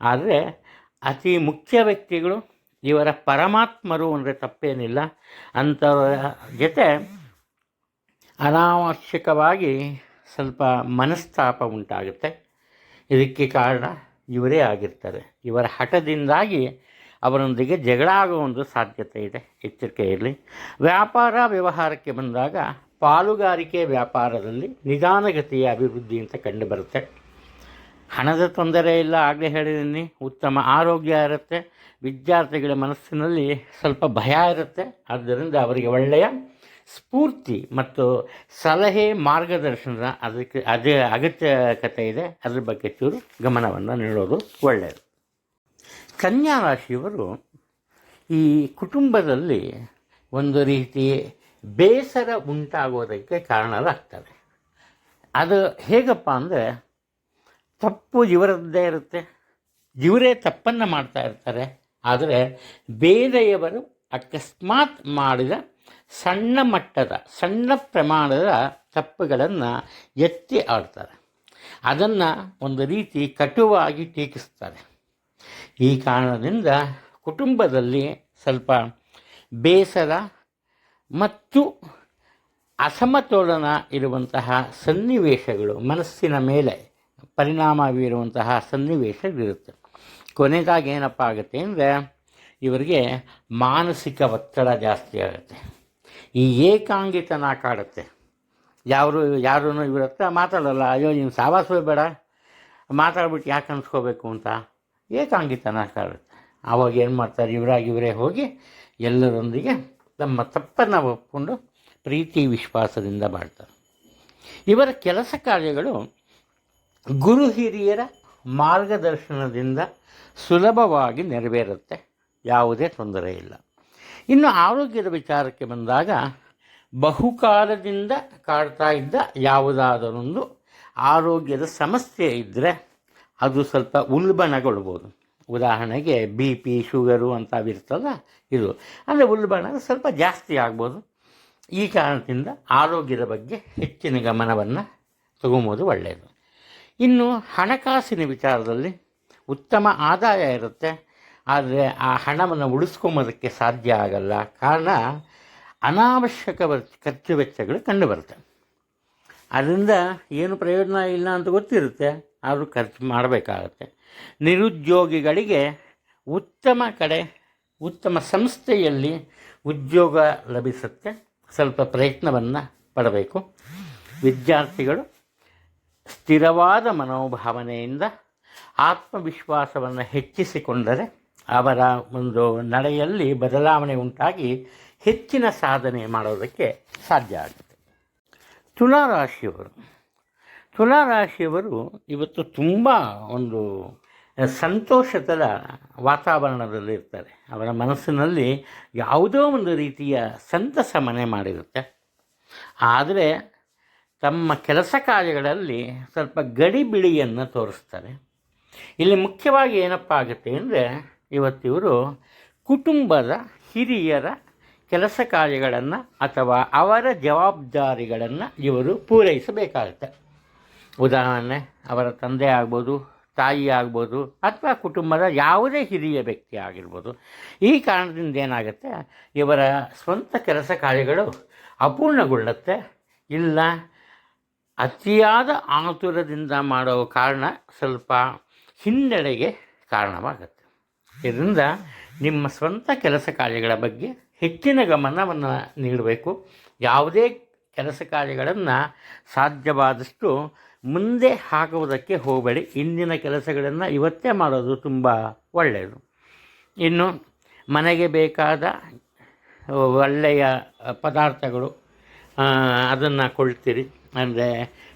ಆದರೆ ಅತಿ ಮುಖ್ಯ ವ್ಯಕ್ತಿಗಳು ಇವರ ಪರಮಾತ್ಮರು ಅಂದರೆ ತಪ್ಪೇನಿಲ್ಲ. ಅಂಥವರ ಜೊತೆ ಅನಾವಶ್ಯಕವಾಗಿ ಸ್ವಲ್ಪ ಮನಸ್ತಾಪ ಉಂಟಾಗುತ್ತೆ. ಇದಕ್ಕೆ ಕಾರಣ ಇವರೇ ಆಗಿರ್ತಾರೆ. ಇವರ ಹಠದಿಂದಾಗಿ ಅವರೊಂದಿಗೆ ಜಗಳ ಆಗೋ ಒಂದು ಸಾಧ್ಯತೆ ಇದೆ. ಎಚ್ಚರಿಕೆ ಇರಲಿ. ವ್ಯಾಪಾರ ವ್ಯವಹಾರಕ್ಕೆ ಬಂದಾಗ ಪಾಲುಗಾರಿಕೆ ವ್ಯಾಪಾರದಲ್ಲಿ ನಿಧಾನಗತಿಯ ಅಭಿವೃದ್ಧಿ ಅಂತ ಕಂಡುಬರುತ್ತೆ ಹಣದ ತೊಂದರೆ ಇಲ್ಲ ಆಗಲೇ ಹೇಳಿದ್ದೀನಿ ಉತ್ತಮ ಆರೋಗ್ಯ ಇರುತ್ತೆ. ವಿದ್ಯಾರ್ಥಿಗಳ ಮನಸ್ಸಿನಲ್ಲಿ ಸ್ವಲ್ಪ ಭಯ ಇರುತ್ತೆ. ಆದ್ದರಿಂದ ಅವರಿಗೆ ಒಳ್ಳೆಯ ಸ್ಫೂರ್ತಿ ಮತ್ತು ಸಲಹೆ ಮಾರ್ಗದರ್ಶನದ ಅದಕ್ಕೆ ಅದೇ ಅಗತ್ಯಕತೆ ಇದೆ. ಅದ್ರ ಬಗ್ಗೆ ಚೂರು ಗಮನವನ್ನು ನೀಡೋದು ಒಳ್ಳೆಯದು ಕನ್ಯಾ ರಾಶಿಯವರು ಈ ಕುಟುಂಬದಲ್ಲಿ ಒಂದು ರೀತಿ ಬೇಸರ ಉಂಟಾಗೋದಕ್ಕೆ ಕಾರಣರಾಗ್ತಾರೆ. ಅದು ಹೇಗಪ್ಪ ಅಂದರೆ ತಪ್ಪು ಇವರದ್ದೇ ಇರುತ್ತೆ. ಇವರೇ ತಪ್ಪನ್ನು ಮಾಡ್ತಾ ಇರ್ತಾರೆ. ಆದರೆ ಬೇರೆಯವರು ಅಕಸ್ಮಾತ್ ಮಾಡಿದ ಸಣ್ಣ ಮಟ್ಟದ, ಸಣ್ಣ ಪ್ರಮಾಣದ ತಪ್ಪುಗಳನ್ನು ಎತ್ತಿ ಆಡ್ತಾರೆ. ಅದನ್ನು ಒಂದು ರೀತಿ ಕಟುವಾಗಿ ಟೀಕಿಸ್ತಾರೆ. ಈ ಕಾರಣದಿಂದ ಕುಟುಂಬದಲ್ಲಿ ಸ್ವಲ್ಪ ಬೇಸರ ಮತ್ತು ಅಸಮತೋಲನ ಇರುವಂತಹ ಸನ್ನಿವೇಶಗಳು, ಮನಸ್ಸಿನ ಮೇಲೆ ಪರಿಣಾಮ ಬೀರುವಂತಹ ಸನ್ನಿವೇಶವಿರುತ್ತೆ ಕೊನೆಗಾಗಿ ಏನಪ್ಪ ಆಗುತ್ತೆ ಅಂದರೆ ಇವರಿಗೆ ಮಾನಸಿಕ ಒತ್ತಡ ಜಾಸ್ತಿ ಆಗುತ್ತೆ. ಈ ಏಕಾಂಗಿತನ ಕಾಡುತ್ತೆ. ಯಾರು ಯಾರೂ ಇವ್ರ ಹತ್ರ ಮಾತಾಡಲ್ಲ, ಅಯ್ಯೋ ನೀವು ಸಾವಾಸವೇ ಬೇಡ ಮಾತಾಡ್ಬಿಟ್ಟು ಯಾಕೆ ಅನ್ಸ್ಕೋಬೇಕು ಅಂತ? ಏಕಾಂಗಿತನ ಕಾಡುತ್ತೆ. ಆವಾಗ ಏನು ಮಾಡ್ತಾರೆ? ಇವರಾಗಿ ಇವರೇ ಹೋಗಿ ಎಲ್ಲರೊಂದಿಗೆ ತಮ್ಮ ತಪ್ಪನ್ನು ಒಪ್ಪಿಕೊಂಡು ಪ್ರೀತಿ, ವಿಶ್ವಾಸದಿಂದ ಮಾಡ್ತಾರೆ ಇವರ ಕೆಲಸ ಕಾರ್ಯಗಳು ಗುರು ಹಿರಿಯರ ಮಾರ್ಗದರ್ಶನದಿಂದ ಸುಲಭವಾಗಿ ನೆರವೇರುತ್ತೆ. ಯಾವುದೇ ತೊಂದರೆ ಇಲ್ಲ. ಇನ್ನು ಆರೋಗ್ಯದ ವಿಚಾರಕ್ಕೆ ಬಂದಾಗ ಬಹುಕಾಲದಿಂದ ಕಾಡ್ತಾ ಇದ್ದ ಯಾವುದಾದರೊಂದು ಆರೋಗ್ಯದ ಸಮಸ್ಯೆ ಇದ್ದರೆ ಅದು ಸ್ವಲ್ಪ ಉಲ್ಬಣಗೊಳ್ಬೋದು. ಉದಾಹರಣೆಗೆ ಬಿ ಪಿ, ಶುಗರು ಅಂತಾವಿರ್ತಲ್ಲ ಇದು. ಅಂದರೆ ಉಲ್ಬಣ ಸ್ವಲ್ಪ ಜಾಸ್ತಿ ಆಗ್ಬೋದು. ಈ ಕಾರಣದಿಂದ ಆರೋಗ್ಯದ ಬಗ್ಗೆ ಹೆಚ್ಚಿನ ಗಮನವನ್ನು ತಗೊಂಬೋದು ಒಳ್ಳೆಯದು ಇನ್ನು ಹಣಕಾಸಿನ ವಿಚಾರದಲ್ಲಿ ಉತ್ತಮ ಆದಾಯ ಇರುತ್ತೆ, ಆದರೆ ಆ ಹಣವನ್ನು ಉಳಿಸ್ಕೊಂಬೋದಕ್ಕೆ ಸಾಧ್ಯ ಆಗಲ್ಲ. ಕಾರಣ ಅನಾವಶ್ಯಕ ಖರ್ಚು ವೆಚ್ಚಗಳು ಕಂಡುಬರುತ್ತೆ. ಅದರಿಂದ ಏನು ಪ್ರಯೋಜನ ಇಲ್ಲ ಅಂತ ಗೊತ್ತಿರುತ್ತೆ, ಆದರೂ ಖರ್ಚು ಮಾಡಬೇಕಾಗತ್ತೆ. ನಿರುದ್ಯೋಗಿಗಳಿಗೆ ಉತ್ತಮ ಕಡೆ, ಉತ್ತಮ ಸಂಸ್ಥೆಯಲ್ಲಿ ಉದ್ಯೋಗ ಲಭಿಸುತ್ತೆ ಸ್ವಲ್ಪ ಪ್ರಯತ್ನವನ್ನು ಪಡಬೇಕು. ವಿದ್ಯಾರ್ಥಿಗಳು ಸ್ಥಿರವಾದ ಮನೋಭಾವನೆಯಿಂದ ಆತ್ಮವಿಶ್ವಾಸವನ್ನು ಹೆಚ್ಚಿಸಿಕೊಂಡರೆ ಅವರ ಒಂದು ನಡೆಯಲ್ಲಿ ಬದಲಾವಣೆ ಉಂಟಾಗಿ ಹೆಚ್ಚಿನ ಸಾಧನೆ ಮಾಡೋದಕ್ಕೆ ಸಾಧ್ಯ ಆಗುತ್ತೆ. ತುಲಾರಾಶಿಯವರು ತುಲಾರಾಶಿಯವರು ಇವತ್ತು ತುಂಬ ಒಂದು ಸಂತೋಷದ ವಾತಾವರಣದಲ್ಲಿರ್ತಾರೆ ಅವರ ಮನಸ್ಸಿನಲ್ಲಿ ಯಾವುದೋ ಒಂದು ರೀತಿಯ ಸಂತಸ ಮನೆ ಮಾಡಿರುತ್ತೆ. ಆದರೆ ತಮ್ಮ ಕೆಲಸ ಕಾರ್ಯಗಳಲ್ಲಿ ಸ್ವಲ್ಪ ಗಡಿಬಿಡಿಯನ್ನು ತೋರಿಸ್ತಾರೆ. ಇಲ್ಲಿ ಮುಖ್ಯವಾಗಿ ಏನಪ್ಪ ಆಗುತ್ತೆ ಅಂದರೆ ಇವತ್ತಿವರು ಕುಟುಂಬದ ಹಿರಿಯರ ಕೆಲಸ ಕಾರ್ಯಗಳನ್ನು ಅಥವಾ ಅವರ ಜವಾಬ್ದಾರಿಗಳನ್ನು ಇವರು ಪೂರೈಸಬೇಕಾಗುತ್ತೆ. ಉದಾಹರಣೆ, ಅವರ ತಂದೆ ಆಗ್ಬೋದು, ತಾಯಿ ಆಗ್ಬೋದು, ಅಥವಾ ಕುಟುಂಬದ ಯಾವುದೇ ಹಿರಿಯ ವ್ಯಕ್ತಿ ಆಗಿರ್ಬೋದು. ಈ ಕಾರಣದಿಂದ ಏನಾಗುತ್ತೆ, ಇವರ ಸ್ವಂತ ಕೆಲಸ ಕಾರ್ಯಗಳು ಅಪೂರ್ಣಗೊಳ್ಳುತ್ತೆ. ಇಲ್ಲ ಅತಿಯಾದ ಆತುರದಿಂದ ಮಾಡೋ ಕಾರಣ ಸ್ವಲ್ಪ ಹಿನ್ನಡೆಗೆ ಕಾರಣವಾಗುತ್ತೆ. ಇದರಿಂದ ನಿಮ್ಮ ಸ್ವಂತ ಕೆಲಸ ಕಾರ್ಯಗಳ ಬಗ್ಗೆ ಹೆಚ್ಚಿನ ಗಮನವನ್ನು ನೀಡಬೇಕು. ಯಾವುದೇ ಕೆಲಸ ಕಾರ್ಯಗಳನ್ನು ಸಾಧ್ಯವಾದಷ್ಟು ಮುಂದೆ ಹಾಕುವುದಕ್ಕೆ ಹೋಗಬೇಡಿ. ಇಂದಿನ ಕೆಲಸಗಳನ್ನು ಇವತ್ತೇ ಮಾಡೋದು ತುಂಬ ಒಳ್ಳೆಯದು. ಇನ್ನು ಮನೆಗೆ ಬೇಕಾದ ಒಳ್ಳೆಯ ಪದಾರ್ಥಗಳು ಅದನ್ನು ಕೊಳ್ತೀರಿ ಅಂದರೆ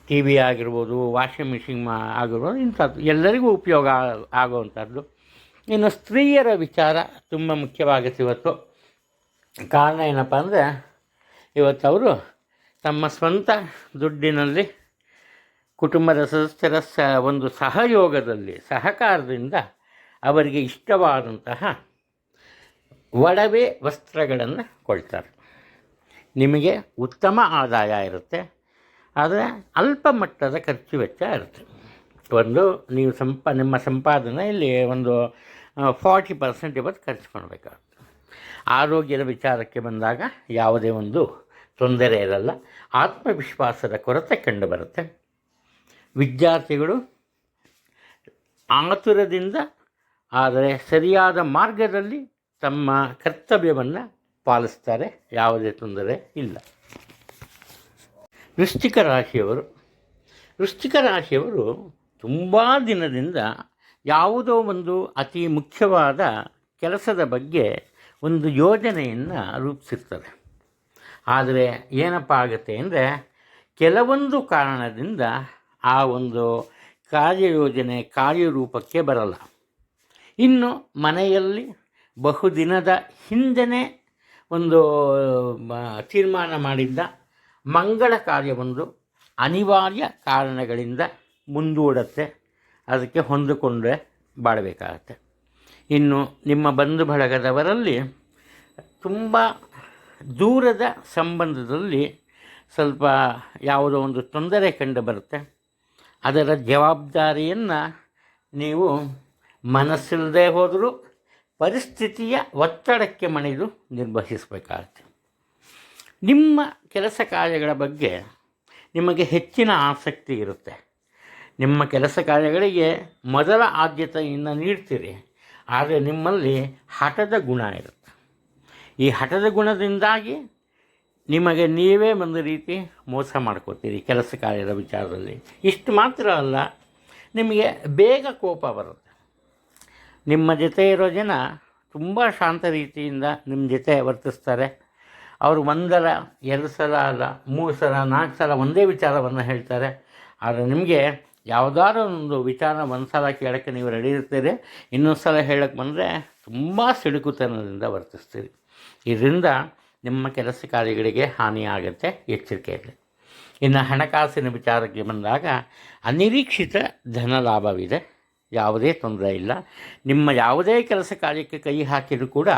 ಟಿ ವಿ ಆಗಿರ್ಬೋದು ವಾಷಿಂಗ್ ಮಿಷಿನ್ ಮಾ ಆಗಿರ್ಬೋದು, ಇಂಥದ್ದು. ಎಲ್ಲರಿಗೂ ಉಪಯೋಗ ಆಗುವಂಥದ್ದು. ಇನ್ನು ಸ್ತ್ರೀಯರ ವಿಚಾರ ತುಂಬ ಮುಖ್ಯವಾಗುತ್ತೆ ಇವತ್ತು. ಕಾರಣ ಏನಪ್ಪ ಅಂದರೆ, ಇವತ್ತು ಅವರು ತಮ್ಮ ಸ್ವಂತ ದುಡ್ಡಿನಲ್ಲಿ ಕುಟುಂಬದ ಸದಸ್ಯರ ಸ, ಒಂದು ಸಹಯೋಗದಲ್ಲಿ, ಸಹಕಾರದಿಂದ ಅವರಿಗೆ ಇಷ್ಟವಾದಂತಹ ಒಡವೆ ವಸ್ತ್ರಗಳನ್ನು ಕೊಳ್ತಾರೆ ನಿಮಗೆ ಉತ್ತಮ ಆದಾಯ ಇರುತ್ತೆ. ಆದರೆ ಅಲ್ಪ ಮಟ್ಟದ ಖರ್ಚು ವೆಚ್ಚ ಇರುತ್ತೆ. ಒಂದು ನೀವು ಸಂಪ, ನಿಮ್ಮ ಸಂಪಾದನೆಯಲ್ಲಿ ಒಂದು ಫಾರ್ಟಿ ಪರ್ಸೆಂಟ್ ಇವತ್ತು ಖರ್ಚು ಮಾಡಬೇಕಾಗುತ್ತೆ. ಆರೋಗ್ಯದ ವಿಚಾರಕ್ಕೆ ಬಂದಾಗ ಯಾವುದೇ ಒಂದು ತೊಂದರೆ ಇರಲ್ಲ. ಆತ್ಮವಿಶ್ವಾಸದ ಕೊರತೆ ಕಂಡುಬರುತ್ತೆ. ವಿದ್ಯಾರ್ಥಿಗಳು ಆತುರದಿಂದ, ಆದರೆ ಸರಿಯಾದ ಮಾರ್ಗದಲ್ಲಿ ತಮ್ಮ ಕರ್ತವ್ಯವನ್ನು ಪಾಲಿಸ್ತಾರೆ. ಯಾವುದೇ ತೊಂದರೆ ಇಲ್ಲ. ವೃಶ್ಚಿಕ ರಾಶಿಯವರು ವೃಶ್ಚಿಕ ರಾಶಿಯವರು ತುಂಬ ದಿನದಿಂದ ಯಾವುದೋ ಒಂದು ಅತಿ ಮುಖ್ಯವಾದ ಕೆಲಸದ ಬಗ್ಗೆ ಒಂದು ಯೋಜನೆಯನ್ನು ರೂಪಿಸಿರ್ತದೆ ಆದರೆ ಏನಪ್ಪ ಆಗುತ್ತೆ ಅಂದರೆ ಕೆಲವೊಂದು ಕಾರಣದಿಂದ ಆ ಒಂದು ಕಾರ್ಯಯೋಜನೆ ಕಾರ್ಯರೂಪಕ್ಕೆ ಬರಲ್ಲ. ಇನ್ನು ಮನೆಯಲ್ಲಿ ಬಹುದಿನದ ಹಿಂದೆನೇ ಒಂದು ತೀರ್ಮಾನ ಮಾಡಿದ್ದ ಮಂಗಳ ಕಾರ್ಯವೊಂದು ಅನಿವಾರ್ಯ ಕಾರಣಗಳಿಂದ ಮುಂದೂಡುತ್ತೆ. ಅದಕ್ಕೆ ಹೊಂದಿಕೊಂಡೇ ಬಾಳಬೇಕಾಗತ್ತೆ. ಇನ್ನು ನಿಮ್ಮ ಬಂಧು ಬಳಗದವರಲ್ಲಿ ತುಂಬ ದೂರದ ಸಂಬಂಧದಲ್ಲಿ ಸ್ವಲ್ಪ ಯಾವುದೋ ಒಂದು ತೊಂದರೆ ಕಂಡು ಬರುತ್ತೆ. ಅದರ ಜವಾಬ್ದಾರಿಯನ್ನು ನೀವು ಮನಸ್ಸಿಲ್ಲದೆ ಹೋದರೂ ಪರಿಸ್ಥಿತಿಯ ಒತ್ತಡಕ್ಕೆ ಮಣಿದು ನಿರ್ವಹಿಸಬೇಕಾಗತ್ತೆ. ನಿಮ್ಮ ಕೆಲಸ ಕಾರ್ಯಗಳ ಬಗ್ಗೆ ನಿಮಗೆ ಹೆಚ್ಚಿನ ಆಸಕ್ತಿ ಇರುತ್ತೆ. ನಿಮ್ಮ ಕೆಲಸ ಕಾರ್ಯಗಳಿಗೆ ಮೊದಲ ಆದ್ಯತೆಯನ್ನು ನೀಡ್ತೀರಿ. ಆದರೆ ನಿಮ್ಮಲ್ಲಿ ಹಠದ ಗುಣ ಇರುತ್ತೆ. ಈ ಹಠದ ಗುಣದಿಂದಾಗಿ ನಿಮಗೆ ನೀವೇ ಒಂದು ರೀತಿ ಮೋಸ ಮಾಡ್ಕೋತೀರಿ ಕೆಲಸ ಕಾರ್ಯದ ವಿಚಾರದಲ್ಲಿ. ಇಷ್ಟು ಮಾತ್ರ ಅಲ್ಲ, ನಿಮಗೆ ಬೇಗ ಕೋಪ ಬರುತ್ತೆ. ನಿಮ್ಮ ಜೊತೆ ಇರೋ ಜನ ತುಂಬ ಶಾಂತ ರೀತಿಯಿಂದ ನಿಮ್ಮ ಜೊತೆ ವರ್ತಿಸ್ತಾರೆ. ಅವರು ಒಂದರ, ಎರಡು ಸಲ ಅಲ್ಲ, ಮೂರು ಸಲ, ನಾಲ್ಕು ಸಲ ಒಂದೇ ವಿಚಾರವನ್ನು ಹೇಳ್ತಾರೆ. ಆದರೆ ನಿಮಗೆ ಯಾವುದಾದ್ರೂ ಒಂದು ವಿಚಾರ ಒಂದು ಸಲ ಕೇಳೋಕ್ಕೆ ನೀವು ರೆಡಿ ಇರ್ತೀರಿ. ಇನ್ನೊಂದು ಸಲ ಹೇಳಕ್ಕೆ ಬಂದರೆ ತುಂಬ ಸಿಡುಕುತನದಿಂದ ವರ್ತಿಸ್ತೀರಿ. ಇದರಿಂದ ನಿಮ್ಮ ಕೆಲಸ ಕಾರ್ಯಗಳಿಗೆ ಹಾನಿಯಾಗುತ್ತೆ ಎಚ್ಚರಿಕೆ ಇರಲಿ ಇನ್ನು ಹಣಕಾಸಿನ ವಿಚಾರಕ್ಕೆ ಬಂದಾಗ ಅನಿರೀಕ್ಷಿತ ಧನ ಲಾಭವಿದೆ ಯಾವುದೇ ತೊಂದರೆ ಇಲ್ಲ. ನಿಮ್ಮ ಯಾವುದೇ ಕೆಲಸ ಕಾರ್ಯಕ್ಕೆ ಕೈ ಹಾಕಿದರೂ ಕೂಡ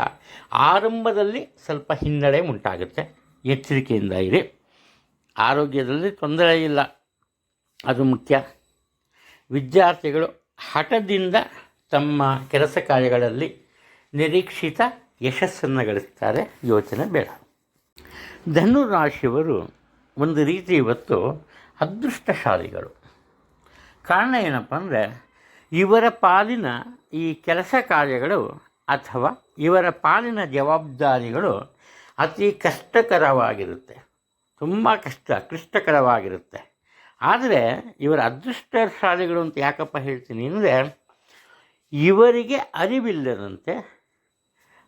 ಆರಂಭದಲ್ಲಿ ಸ್ವಲ್ಪ ಹಿನ್ನಡೆ ಉಂಟಾಗುತ್ತೆ. ಎಚ್ಚರಿಕೆಯಿಂದ ಇರಿ. ಆರೋಗ್ಯದಲ್ಲಿ ತೊಂದರೆ ಇಲ್ಲ. ಅದು ಮುಖ್ಯ. ವಿದ್ಯಾರ್ಥಿಗಳು ಹಠದಿಂದ ತಮ್ಮ ಕೆಲಸ ಕಾರ್ಯಗಳಲ್ಲಿ ನಿರೀಕ್ಷಿತ ಯಶಸ್ಸನ್ನು ಗಳಿಸ್ತಾರೆ. ಯೋಚನೆ ಬೇಡ. ಧನು ರಾಶಿಯವರು ಒಂದು ರೀತಿ ಇವತ್ತು ಅದೃಷ್ಟಶಾಲಿಗಳು. ಕಾರಣ ಏನಪ್ಪ ಅಂದರೆ ಇವರ ಪಾಲಿನ ಈ ಕೆಲಸ ಕಾರ್ಯಗಳು ಅಥವಾ ಇವರ ಪಾಲಿನ ಜವಾಬ್ದಾರಿಗಳು ಅತಿ ಕಷ್ಟಕರವಾಗಿರುತ್ತೆ. ತುಂಬ ಕಷ್ಟ, ಕ್ಲಿಷ್ಟಕರವಾಗಿರುತ್ತೆ. ಆದರೆ ಇವರ ಅದೃಷ್ಟಶಾಲಿಗಳು ಅಂತ ಯಾಕಪ್ಪ ಹೇಳ್ತೀನಿ ಅಂದರೆ, ಇವರಿಗೆ ಅರಿವಿಲ್ಲದಂತೆ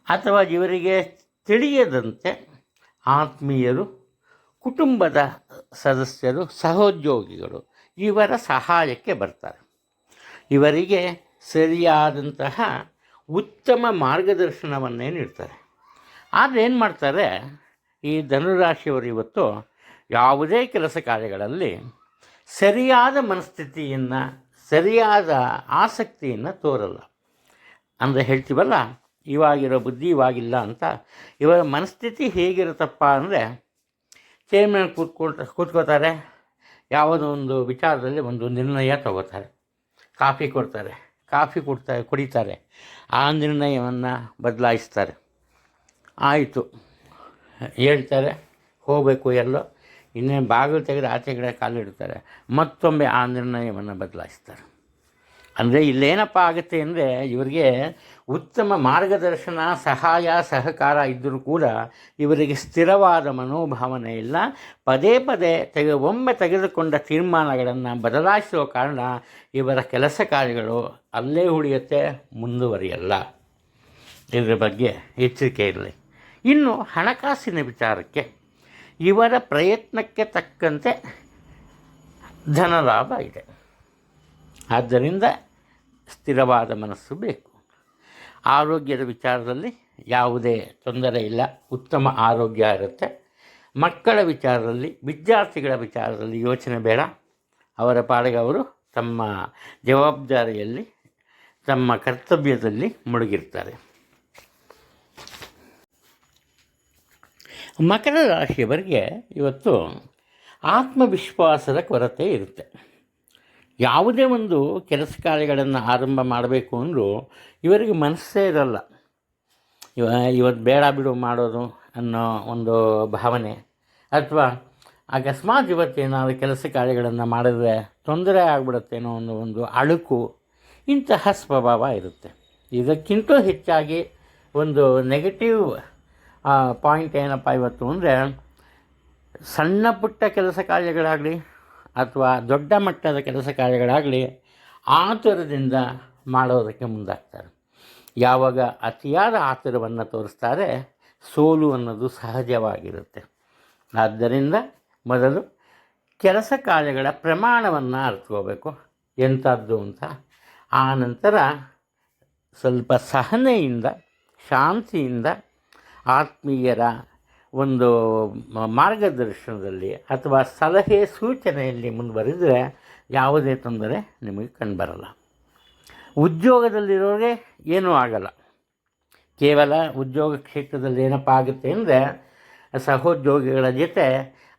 ಅಥವಾ ಇವರಿಗೆ ತಿಳಿಯದಂತೆ ಆತ್ಮೀಯರು, ಕುಟುಂಬದ ಸದಸ್ಯರು, ಸಹೋದ್ಯೋಗಿಗಳು ಇವರ ಸಹಾಯಕ್ಕೆ ಬರ್ತಾರೆ. ಇವರಿಗೆ ಸರಿಯಾದಂತಹ ಉತ್ತಮ ಮಾರ್ಗದರ್ಶನವನ್ನೇ ನೀಡ್ತಾರೆ. ಆದರೆ ಏನು ಮಾಡ್ತಾರೆ? ಈ ಧನುರಾಶಿಯವರು ಇವತ್ತು ಯಾವುದೇ ಕೆಲಸ ಕಾರ್ಯಗಳಲ್ಲಿ ಸರಿಯಾದ ಮನಸ್ಥಿತಿಯನ್ನು, ಸರಿಯಾದ ಆಸಕ್ತಿಯನ್ನು ತೋರಲ್ಲ. ಅಂದರೆ ಹೇಳ್ತೀವಲ್ಲ, ಇವಾಗಿರೋ ಬುದ್ಧಿ ಇವಾಗಿಲ್ಲ ಅಂತ. ಇವರ ಮನಸ್ಥಿತಿ ಹೇಗಿರುತ್ತಪ್ಪ ಅಂದರೆ ಚೇರ್ಮನ್ ಕೂತ್ಕೊಳ್ತಾ ಕೂತ್ಕೋತಾರೆ, ಯಾವುದೋ ಒಂದು ವಿಚಾರದಲ್ಲಿ ಒಂದು ನಿರ್ಣಯ ತಗೋತಾರೆ. ಕಾಫಿ ಕೊಡ್ತಾರೆ ಕಾಫಿ ಕೊಡ್ತಾರೆ, ಕುಡಿತಾರೆ. ಆ ನಿರ್ಣಯವನ್ನು ಬದಲಾಯಿಸ್ತಾರೆ. ಆಯಿತು. ಹೇಳ್ತಾರೆ, ಹೋಗಬೇಕು ಎಲ್ಲೋ. ಇನ್ನೇನು ಬಾಗಿಲು ತೆಗೆದು ಆಚೆ ಕಾಲು ಕಾಲಿಡ್ತಾರೆ ಮತ್ತೊಮ್ಮೆ ಆ ನಿರ್ಣಯವನ್ನು ಬದಲಾಯಿಸ್ತಾರೆ. ಅಂದರೆ ಇಲ್ಲೇನಪ್ಪ ಆಗುತ್ತೆ ಅಂದರೆ ಇವರಿಗೆ ಉತ್ತಮ ಮಾರ್ಗದರ್ಶನ, ಸಹಾಯ, ಸಹಕಾರ ಇದ್ದರೂ ಕೂಡ ಇವರಿಗೆ ಸ್ಥಿರವಾದ ಮನೋಭಾವನೆ ಇಲ್ಲ. ಪದೇ ಪದೇ ತೆಗೆ, ಒಮ್ಮೆ ತೆಗೆದುಕೊಂಡ ತೀರ್ಮಾನಗಳನ್ನು ಬದಲಾಯಿಸುವ ಕಾರಣ ಇವರ ಕೆಲಸ ಕಾರ್ಯಗಳು ಅಲ್ಲೇ ಉಳಿಯುತ್ತೆ, ಮುಂದುವರಿಯಲ್ಲ. ಇದರ ಬಗ್ಗೆ ಎಚ್ಚರಿಕೆ ಇರಲಿ. ಇನ್ನು ಹಣಕಾಸಿನ ವಿಚಾರಕ್ಕೆ ಇವರ ಪ್ರಯತ್ನಕ್ಕೆ ತಕ್ಕಂತೆ ಧನಲಾಭ ಇದೆ. ಆದ್ದರಿಂದ ಸ್ಥಿರವಾದ ಮನಸ್ಸು ಬೇಕು. ಆರೋಗ್ಯದ ವಿಚಾರದಲ್ಲಿ ಯಾವುದೇ ತೊಂದರೆ ಇಲ್ಲ. ಉತ್ತಮ ಆರೋಗ್ಯ ಇರುತ್ತೆ. ಮಕ್ಕಳ ವಿಚಾರದಲ್ಲಿ, ವಿದ್ಯಾರ್ಥಿಗಳ ವಿಚಾರದಲ್ಲಿ ಯೋಚನೆ ಬೇಡ. ಅವರ ಪಾಡಿಗೆ ಅವರು ತಮ್ಮ ಜವಾಬ್ದಾರಿಯಲ್ಲಿ, ತಮ್ಮ ಕರ್ತವ್ಯದಲ್ಲಿ ಮುಳುಗಿರ್ತಾರೆ. ಮಕರ ರಾಶಿಯವರಿಗೆ ಇವತ್ತು ಆತ್ಮವಿಶ್ವಾಸದ ಕೊರತೆ ಇರುತ್ತೆ. ಯಾವುದೇ ಒಂದು ಕೆಲಸ ಕಾರ್ಯಗಳನ್ನು ಆರಂಭ ಮಾಡಬೇಕು ಅಂದರೂ ಇವರಿಗೆ ಮನಸ್ಸೇ ಇರಲ್ಲ. ಇವ ಇವತ್ತು ಬೇಡ ಬಿಡು ಮಾಡೋದು ಅನ್ನೋ ಒಂದು ಭಾವನೆ. ಅಥವಾ ಅಕಸ್ಮಾತ್ ಇವತ್ತು ಏನಾದರೂ ಕೆಲಸ ಕಾರ್ಯಗಳನ್ನು ಮಾಡಿದ್ರೆ ತೊಂದರೆ ಆಗ್ಬಿಡುತ್ತೇನೋ ಅನ್ನೋ ಒಂದು ಅಳುಕು ಇಂತಹ ಸ್ವಭಾವ ಇರುತ್ತೆ. ಇದಕ್ಕಿಂತ ಹೆಚ್ಚಾಗಿ ಒಂದು ನೆಗೆಟಿವ್ ಪಾಯಿಂಟ್ ಏನಪ್ಪ ಇವತ್ತು ಅಂದರೆ ಸಣ್ಣ ಪುಟ್ಟ ಕೆಲಸ ಕಾರ್ಯಗಳಾಗಲಿ ಅಥವಾ ದೊಡ್ಡ ಮಟ್ಟದ ಕೆಲಸ ಕಾರ್ಯಗಳಾಗಲಿ ಆತುರದಿಂದ ಮಾಡೋದಕ್ಕೆ ಮುಂದಾಗ್ತಾರೆ. ಯಾವಾಗ ಅತಿಯಾದ ಆತುರವನ್ನು ತೋರಿಸ್ತಾರೆ, ಸೋಲು ಅನ್ನೋದು ಸಹಜವಾಗಿರುತ್ತೆ. ಆದ್ದರಿಂದ ಮೊದಲು ಕೆಲಸ ಕಾರ್ಯಗಳ ಪ್ರಮಾಣವನ್ನು ಅರ್ಥಕೋಬೇಕು ಎಂಥದ್ದು ಅಂತ. ಆ ನಂತರ ಸ್ವಲ್ಪ ಸಹನೆಯಿಂದ, ಶಾಂತಿಯಿಂದ ಆತ್ಮೀಯರ ಒಂದು ಮಾರ್ಗದರ್ಶನದಲ್ಲಿ ಅಥವಾ ಸಲಹೆ ಸೂಚನೆಯಲ್ಲಿ ಮುಂದುವರೆದರೆ ಯಾವುದೇ ತೊಂದರೆ ನಿಮಗೆ ಕಂಡುಬರಲ್ಲ. ಉದ್ಯೋಗದಲ್ಲಿರೋರಿಗೆ ಏನೂ ಆಗಲ್ಲ. ಕೇವಲ ಉದ್ಯೋಗ ಕ್ಷೇತ್ರದಲ್ಲಿ ಏನಪ್ಪ ಆಗುತ್ತೆ ಅಂದರೆ ಸಹೋದ್ಯೋಗಿಗಳ ಜೊತೆ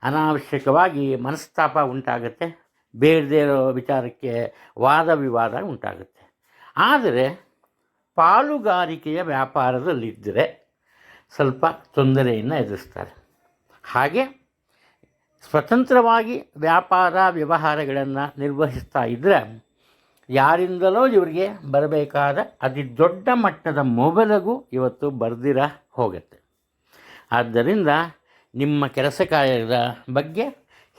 ಅನಾವಶ್ಯಕವಾಗಿ ಮನಸ್ತಾಪ ಉಂಟಾಗುತ್ತೆ. ಬೇಡದೇ ಇರೋ ವಿಚಾರಕ್ಕೆ ವಾದ ವಿವಾದ ಉಂಟಾಗುತ್ತೆ. ಆದರೆ ಪಾಲುಗಾರಿಕೆಯ ವ್ಯಾಪಾರದಲ್ಲಿದ್ದರೆ ಸ್ವಲ್ಪ ತೊಂದರೆಯನ್ನು ಎದುರಿಸ್ತಾರೆ. ಹಾಗೆ ಸ್ವತಂತ್ರವಾಗಿ ವ್ಯಾಪಾರ ವ್ಯವಹಾರಗಳನ್ನು ನಿರ್ವಹಿಸ್ತಾ ಇದ್ದರೆ ಯಾರಿಂದಲೋ ಇವರಿಗೆ ಬರಬೇಕಾದ ಅತಿ ದೊಡ್ಡ ಮಟ್ಟದ ಮೊಬಲಗೂ ಇವತ್ತು ಬರ್ದಿರ ಹೋಗುತ್ತೆ. ಆದ್ದರಿಂದ ನಿಮ್ಮ ಕೆಲಸ ಕಾರ್ಯದ ಬಗ್ಗೆ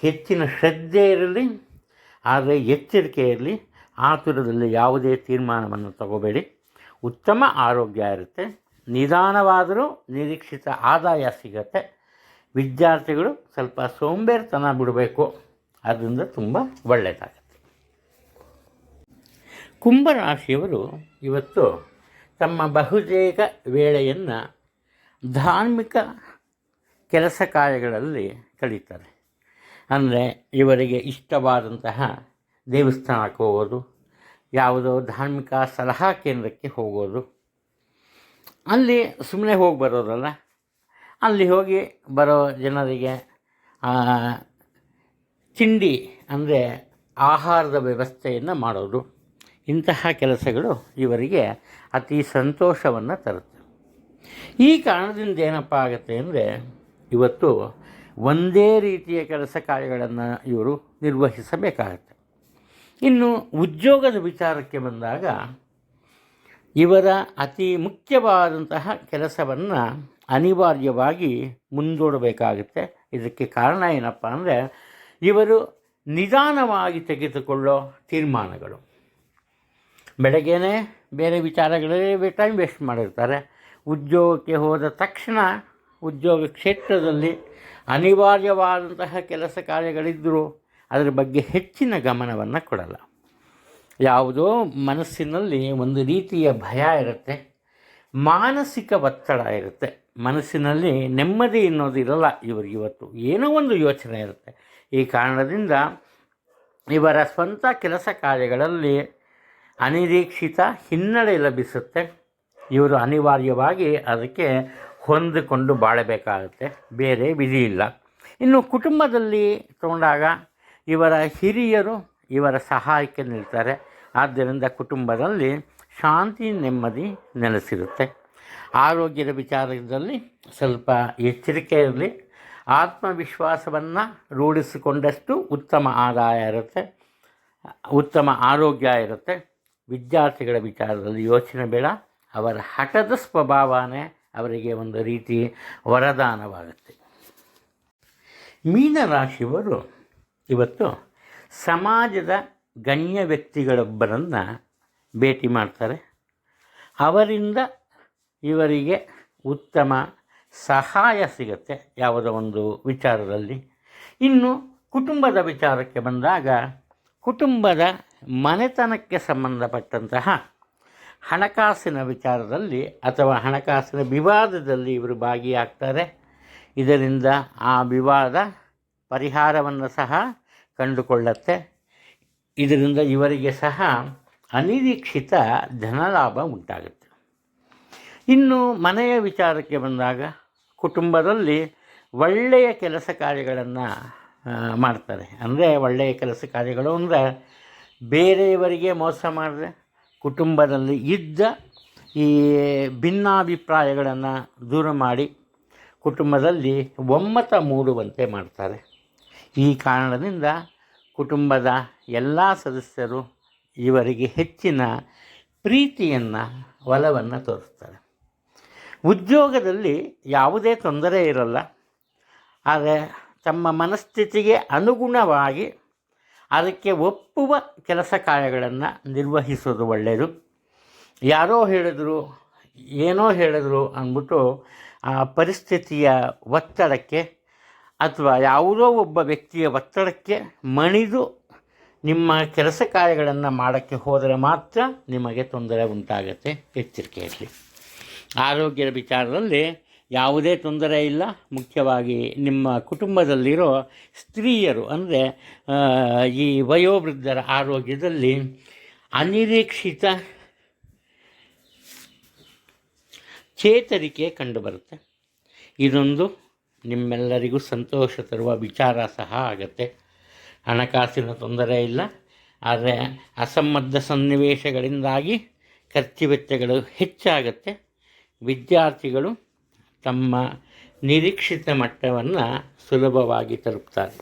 ಹೆಚ್ಚಿನ ಶ್ರದ್ಧೆ ಇರಲಿ, ಆದರೆ ಎಚ್ಚರಿಕೆ ಇರಲಿ ಆತುರದಲ್ಲಿ ಯಾವುದೇ ತೀರ್ಮಾನವನ್ನು ತಗೋಬೇಡಿ. ಉತ್ತಮ ಆರೋಗ್ಯ ಇರುತ್ತೆ. ನಿಧಾನವಾದರೂ ನಿರೀಕ್ಷಿತ ಆದಾಯ ಸಿಗತ್ತೆ. ವಿದ್ಯಾರ್ಥಿಗಳು ಸ್ವಲ್ಪ ಸೋಂಬೇರಿತನ ಬಿಡಬೇಕು. ಅದರಿಂದ ತುಂಬ ಒಳ್ಳೆಯದಾಗತ್ತೆ ಕುಂಭರಾಶಿಯವರು ಇವತ್ತು ತಮ್ಮ ಬಹುತೇಕ ವೇಳೆಯನ್ನು ಧಾರ್ಮಿಕ ಕೆಲಸ ಕಾರ್ಯಗಳಲ್ಲಿ ಕಳೀತಾರೆ. ಅಂದರೆ ಇವರಿಗೆ ಇಷ್ಟವಾದಂತಹ ದೇವಸ್ಥಾನಕ್ಕೆ ಹೋಗೋದು, ಯಾವುದೋ ಧಾರ್ಮಿಕ ಸಲಹಾ ಕೇಂದ್ರಕ್ಕೆ ಹೋಗೋದು ಅಲ್ಲಿ ಸುಮ್ಮನೆ ಹೋಗಿ ಬರೋದಲ್ಲ? ಅಲ್ಲಿ ಹೋಗಿ ಬರೋ ಜನರಿಗೆ ತಿಂಡಿ ಅಂದರೆ ಆಹಾರದ ವ್ಯವಸ್ಥೆಯನ್ನು ಮಾಡೋದು. ಇಂತಹ ಕೆಲಸಗಳು ಇವರಿಗೆ ಅತಿ ಸಂತೋಷವನ್ನು ತರುತ್ತೆ. ಈ ಕಾರಣದಿಂದ ಏನಪ್ಪ ಆಗುತ್ತೆ ಅಂದರೆ, ಇವತ್ತು ಒಂದೇ ರೀತಿಯ ಕೆಲಸ ಕಾರ್ಯಗಳನ್ನು ಇವರು ನಿರ್ವಹಿಸಬೇಕಾಗತ್ತೆ. ಇನ್ನು ಉದ್ಯೋಗದ ವಿಚಾರಕ್ಕೆ ಬಂದಾಗ ಇವರ ಅತಿ ಮುಖ್ಯವಾದಂತಹ ಕೆಲಸವನ್ನು ಅನಿವಾರ್ಯವಾಗಿ ಮುಂದೂಡಬೇಕಾಗುತ್ತೆ. ಇದಕ್ಕೆ ಕಾರಣ ಏನಪ್ಪ ಅಂದರೆ, ಇವರು ನಿಧಾನವಾಗಿ ತೆಗೆದುಕೊಳ್ಳೋ ತೀರ್ಮಾನಗಳು. ಬೆಳಗ್ಗೆನೇ ಬೇರೆ ವಿಚಾರಗಳಲ್ಲಿ ಟೈಮ್ ವೇಸ್ಟ್ ಮಾಡಿರ್ತಾರೆ. ಉದ್ಯೋಗಕ್ಕೆ ಹೋದ ತಕ್ಷಣ ಉದ್ಯೋಗ ಕ್ಷೇತ್ರದಲ್ಲಿ ಅನಿವಾರ್ಯವಾದಂತಹ ಕೆಲಸ ಕಾರ್ಯಗಳಿದ್ದರೂ ಅದರ ಬಗ್ಗೆ ಹೆಚ್ಚಿನ ಗಮನವನ್ನು ಕೊಡಲ್ಲ. ಯಾವುದೋ? ಮನಸ್ಸಿನಲ್ಲಿ ಒಂದು ರೀತಿಯ ಭಯ ಇರುತ್ತೆ, ಮಾನಸಿಕ ಒತ್ತಡ ಇರುತ್ತೆ. ಮನಸ್ಸಿನಲ್ಲಿ ನೆಮ್ಮದಿ ಅನ್ನೋದು ಇರಲ್ಲ ಇವರಿಗೆ ಇವತ್ತು. ಏನೋ ಒಂದು ಯೋಚನೆ ಇರುತ್ತೆ. ಈ ಕಾರಣದಿಂದ ಇವರ ಸ್ವಂತ ಕೆಲಸ ಕಾರ್ಯಗಳಲ್ಲಿ ಅನಿರೀಕ್ಷಿತ ಹಿನ್ನಡೆ ಲಭಿಸುತ್ತೆ. ಇವರು ಅನಿವಾರ್ಯವಾಗಿ ಅದಕ್ಕೆ ಹೊಂದಿಕೊಂಡು ಬಾಳಬೇಕಾಗುತ್ತೆ. ಬೇರೆ ವಿಧಿ ಇಲ್ಲ. ಇನ್ನು ಕುಟುಂಬದಲ್ಲಿ ತಗೊಂಡಾಗ ಇವರ ಹಿರಿಯರು ಇವರ ಸಹಾಯಕ್ಕೆ ನಿಲ್ತಾರೆ. ಆದ್ದರಿಂದ ಕುಟುಂಬದಲ್ಲಿ ಶಾಂತಿ, ನೆಮ್ಮದಿ ನೆಲೆಸಿರುತ್ತೆ. ಆರೋಗ್ಯದ ವಿಚಾರದಲ್ಲಿ ಸ್ವಲ್ಪ ಎಚ್ಚರಿಕೆ ಇರಲಿ ಆತ್ಮವಿಶ್ವಾಸವನ್ನು ರೂಢಿಸಿಕೊಂಡಷ್ಟು ಉತ್ತಮ ಆದಾಯ ಇರುತ್ತೆ. ಉತ್ತಮ ಆರೋಗ್ಯ ಇರುತ್ತೆ. ವಿದ್ಯಾರ್ಥಿಗಳ ವಿಚಾರದಲ್ಲಿ ಯೋಚನೆ ಬೇಡ. ಅವರ ಹಠದ ಸ್ವಭಾವನೇ ಅವರಿಗೆ ಒಂದು ರೀತಿ ವರದಾನವಾಗುತ್ತೆ. ಮೀನರಾಶಿಯವರು ಇವತ್ತು ಸಮಾಜದ ಗಣ್ಯ ವ್ಯಕ್ತಿಗಳೊಬ್ಬರನ್ನು ಭೇಟಿ ಮಾಡ್ತಾರೆ. ಅವರಿಂದ ಇವರಿಗೆ ಉತ್ತಮ ಸಹಾಯ ಸಿಗುತ್ತೆ ಯಾವುದೋ ಒಂದು ವಿಚಾರದಲ್ಲಿ. ಇನ್ನು ಕುಟುಂಬದ ವಿಚಾರಕ್ಕೆ ಬಂದಾಗ ಕುಟುಂಬದ ಮನೆತನಕ್ಕೆ ಸಂಬಂಧಪಟ್ಟಂತಹ ಹಣಕಾಸಿನ ವಿಚಾರದಲ್ಲಿ ಅಥವಾ ಹಣಕಾಸಿನ ವಿವಾದದಲ್ಲಿ ಇವರು ಭಾಗಿಯಾಗ್ತಾರೆ. ಇದರಿಂದ ಆ ವಿವಾದ ಪರಿಹಾರವನ್ನು ಸಹ ಕಂಡುಕೊಳ್ಳುತ್ತೆ. ಇದರಿಂದ ಇವರಿಗೆ ಸಹ ಅನಿರೀಕ್ಷಿತ ಧನಲಾಭ ಉಂಟಾಗುತ್ತೆ. ಇನ್ನು ಮನೆಯ ವಿಚಾರಕ್ಕೆ ಬಂದಾಗ ಕುಟುಂಬದಲ್ಲಿ ಒಳ್ಳೆಯ ಕೆಲಸ ಕಾರ್ಯಗಳನ್ನು ಮಾಡ್ತಾರೆ. ಅಂದರೆ ಒಳ್ಳೆಯ ಕೆಲಸ ಕಾರ್ಯಗಳು ಅಂದರೆ ಬೇರೆಯವರಿಗೆ ಮೋಸ ಮಾಡಿದ್ರೆ ಕುಟುಂಬದಲ್ಲಿ ಇದ್ದ ಈ ಭಿನ್ನಾಭಿಪ್ರಾಯಗಳನ್ನು ದೂರ ಮಾಡಿ ಕುಟುಂಬದಲ್ಲಿ ಒಮ್ಮತ ಮೂಡುವಂತೆ ಮಾಡ್ತಾರೆ. ಈ ಕಾರಣದಿಂದ ಕುಟುಂಬದ ಎಲ್ಲ ಸದಸ್ಯರು ಇವರಿಗೆ ಹೆಚ್ಚಿನ ಪ್ರೀತಿಯನ್ನು, ಒಲವನ್ನು ತೋರಿಸ್ತಾರೆ. ಉದ್ಯೋಗದಲ್ಲಿ ಯಾವುದೇ ತೊಂದರೆ ಇರಲ್ಲ. ಆದರೆ ತಮ್ಮ ಮನಸ್ಥಿತಿಗೆ ಅನುಗುಣವಾಗಿ ಅದಕ್ಕೆ ಒಪ್ಪುವ ಕೆಲಸ ಕಾರ್ಯಗಳನ್ನು ನಿರ್ವಹಿಸೋದು ಒಳ್ಳೆಯದು. ಯಾರೋ ಹೇಳಿದ್ರು, ಏನೋ ಹೇಳಿದ್ರು ಅಂದ್ಬಿಟ್ಟು ಆ ಪರಿಸ್ಥಿತಿಯ ಒತ್ತಡಕ್ಕೆ ಅಥವಾ ಯಾವುದೋ ಒಬ್ಬ ವ್ಯಕ್ತಿಯ ಒತ್ತಡಕ್ಕೆ ಮಣಿದು ನಿಮ್ಮ ಕೆಲಸ ಕಾರ್ಯಗಳನ್ನು ಮಾಡೋಕ್ಕೆ ಹೋದರೆ ಮಾತ್ರ ನಿಮಗೆ ತೊಂದರೆ ಉಂಟಾಗುತ್ತೆ. ಎಚ್ಚರಿಕೆ ಇರಲಿ. ಆರೋಗ್ಯದ ವಿಚಾರದಲ್ಲಿ ಯಾವುದೇ ತೊಂದರೆ ಇಲ್ಲ. ಮುಖ್ಯವಾಗಿ ನಿಮ್ಮ ಕುಟುಂಬದಲ್ಲಿರೋ ಸ್ತ್ರೀಯರು ಅಂದರೆ ಈ ವಯೋವೃದ್ಧರ ಆರೋಗ್ಯದಲ್ಲಿ ಅನಿರೀಕ್ಷಿತ ಚೇತರಿಕೆ ಕಂಡುಬರುತ್ತೆ. ಇದೊಂದು ನಿಮ್ಮೆಲ್ಲರಿಗೂ ಸಂತೋಷ ತರುವ ವಿಚಾರ ಸಹ ಆಗತ್ತೆ. ಹಣಕಾಸಿನ ತೊಂದರೆ ಇಲ್ಲ, ಆದರೆ ಅಸಂಬದ್ಧ ಸನ್ನಿವೇಶಗಳಿಂದಾಗಿ ಖರ್ಚು ವೆಚ್ಚಗಳು ಹೆಚ್ಚಾಗತ್ತೆ. ವಿದ್ಯಾರ್ಥಿಗಳು ತಮ್ಮ ನಿರೀಕ್ಷಿತ ಮಟ್ಟವನ್ನು ಸುಲಭವಾಗಿ ತಲುಪ್ತಾರೆ.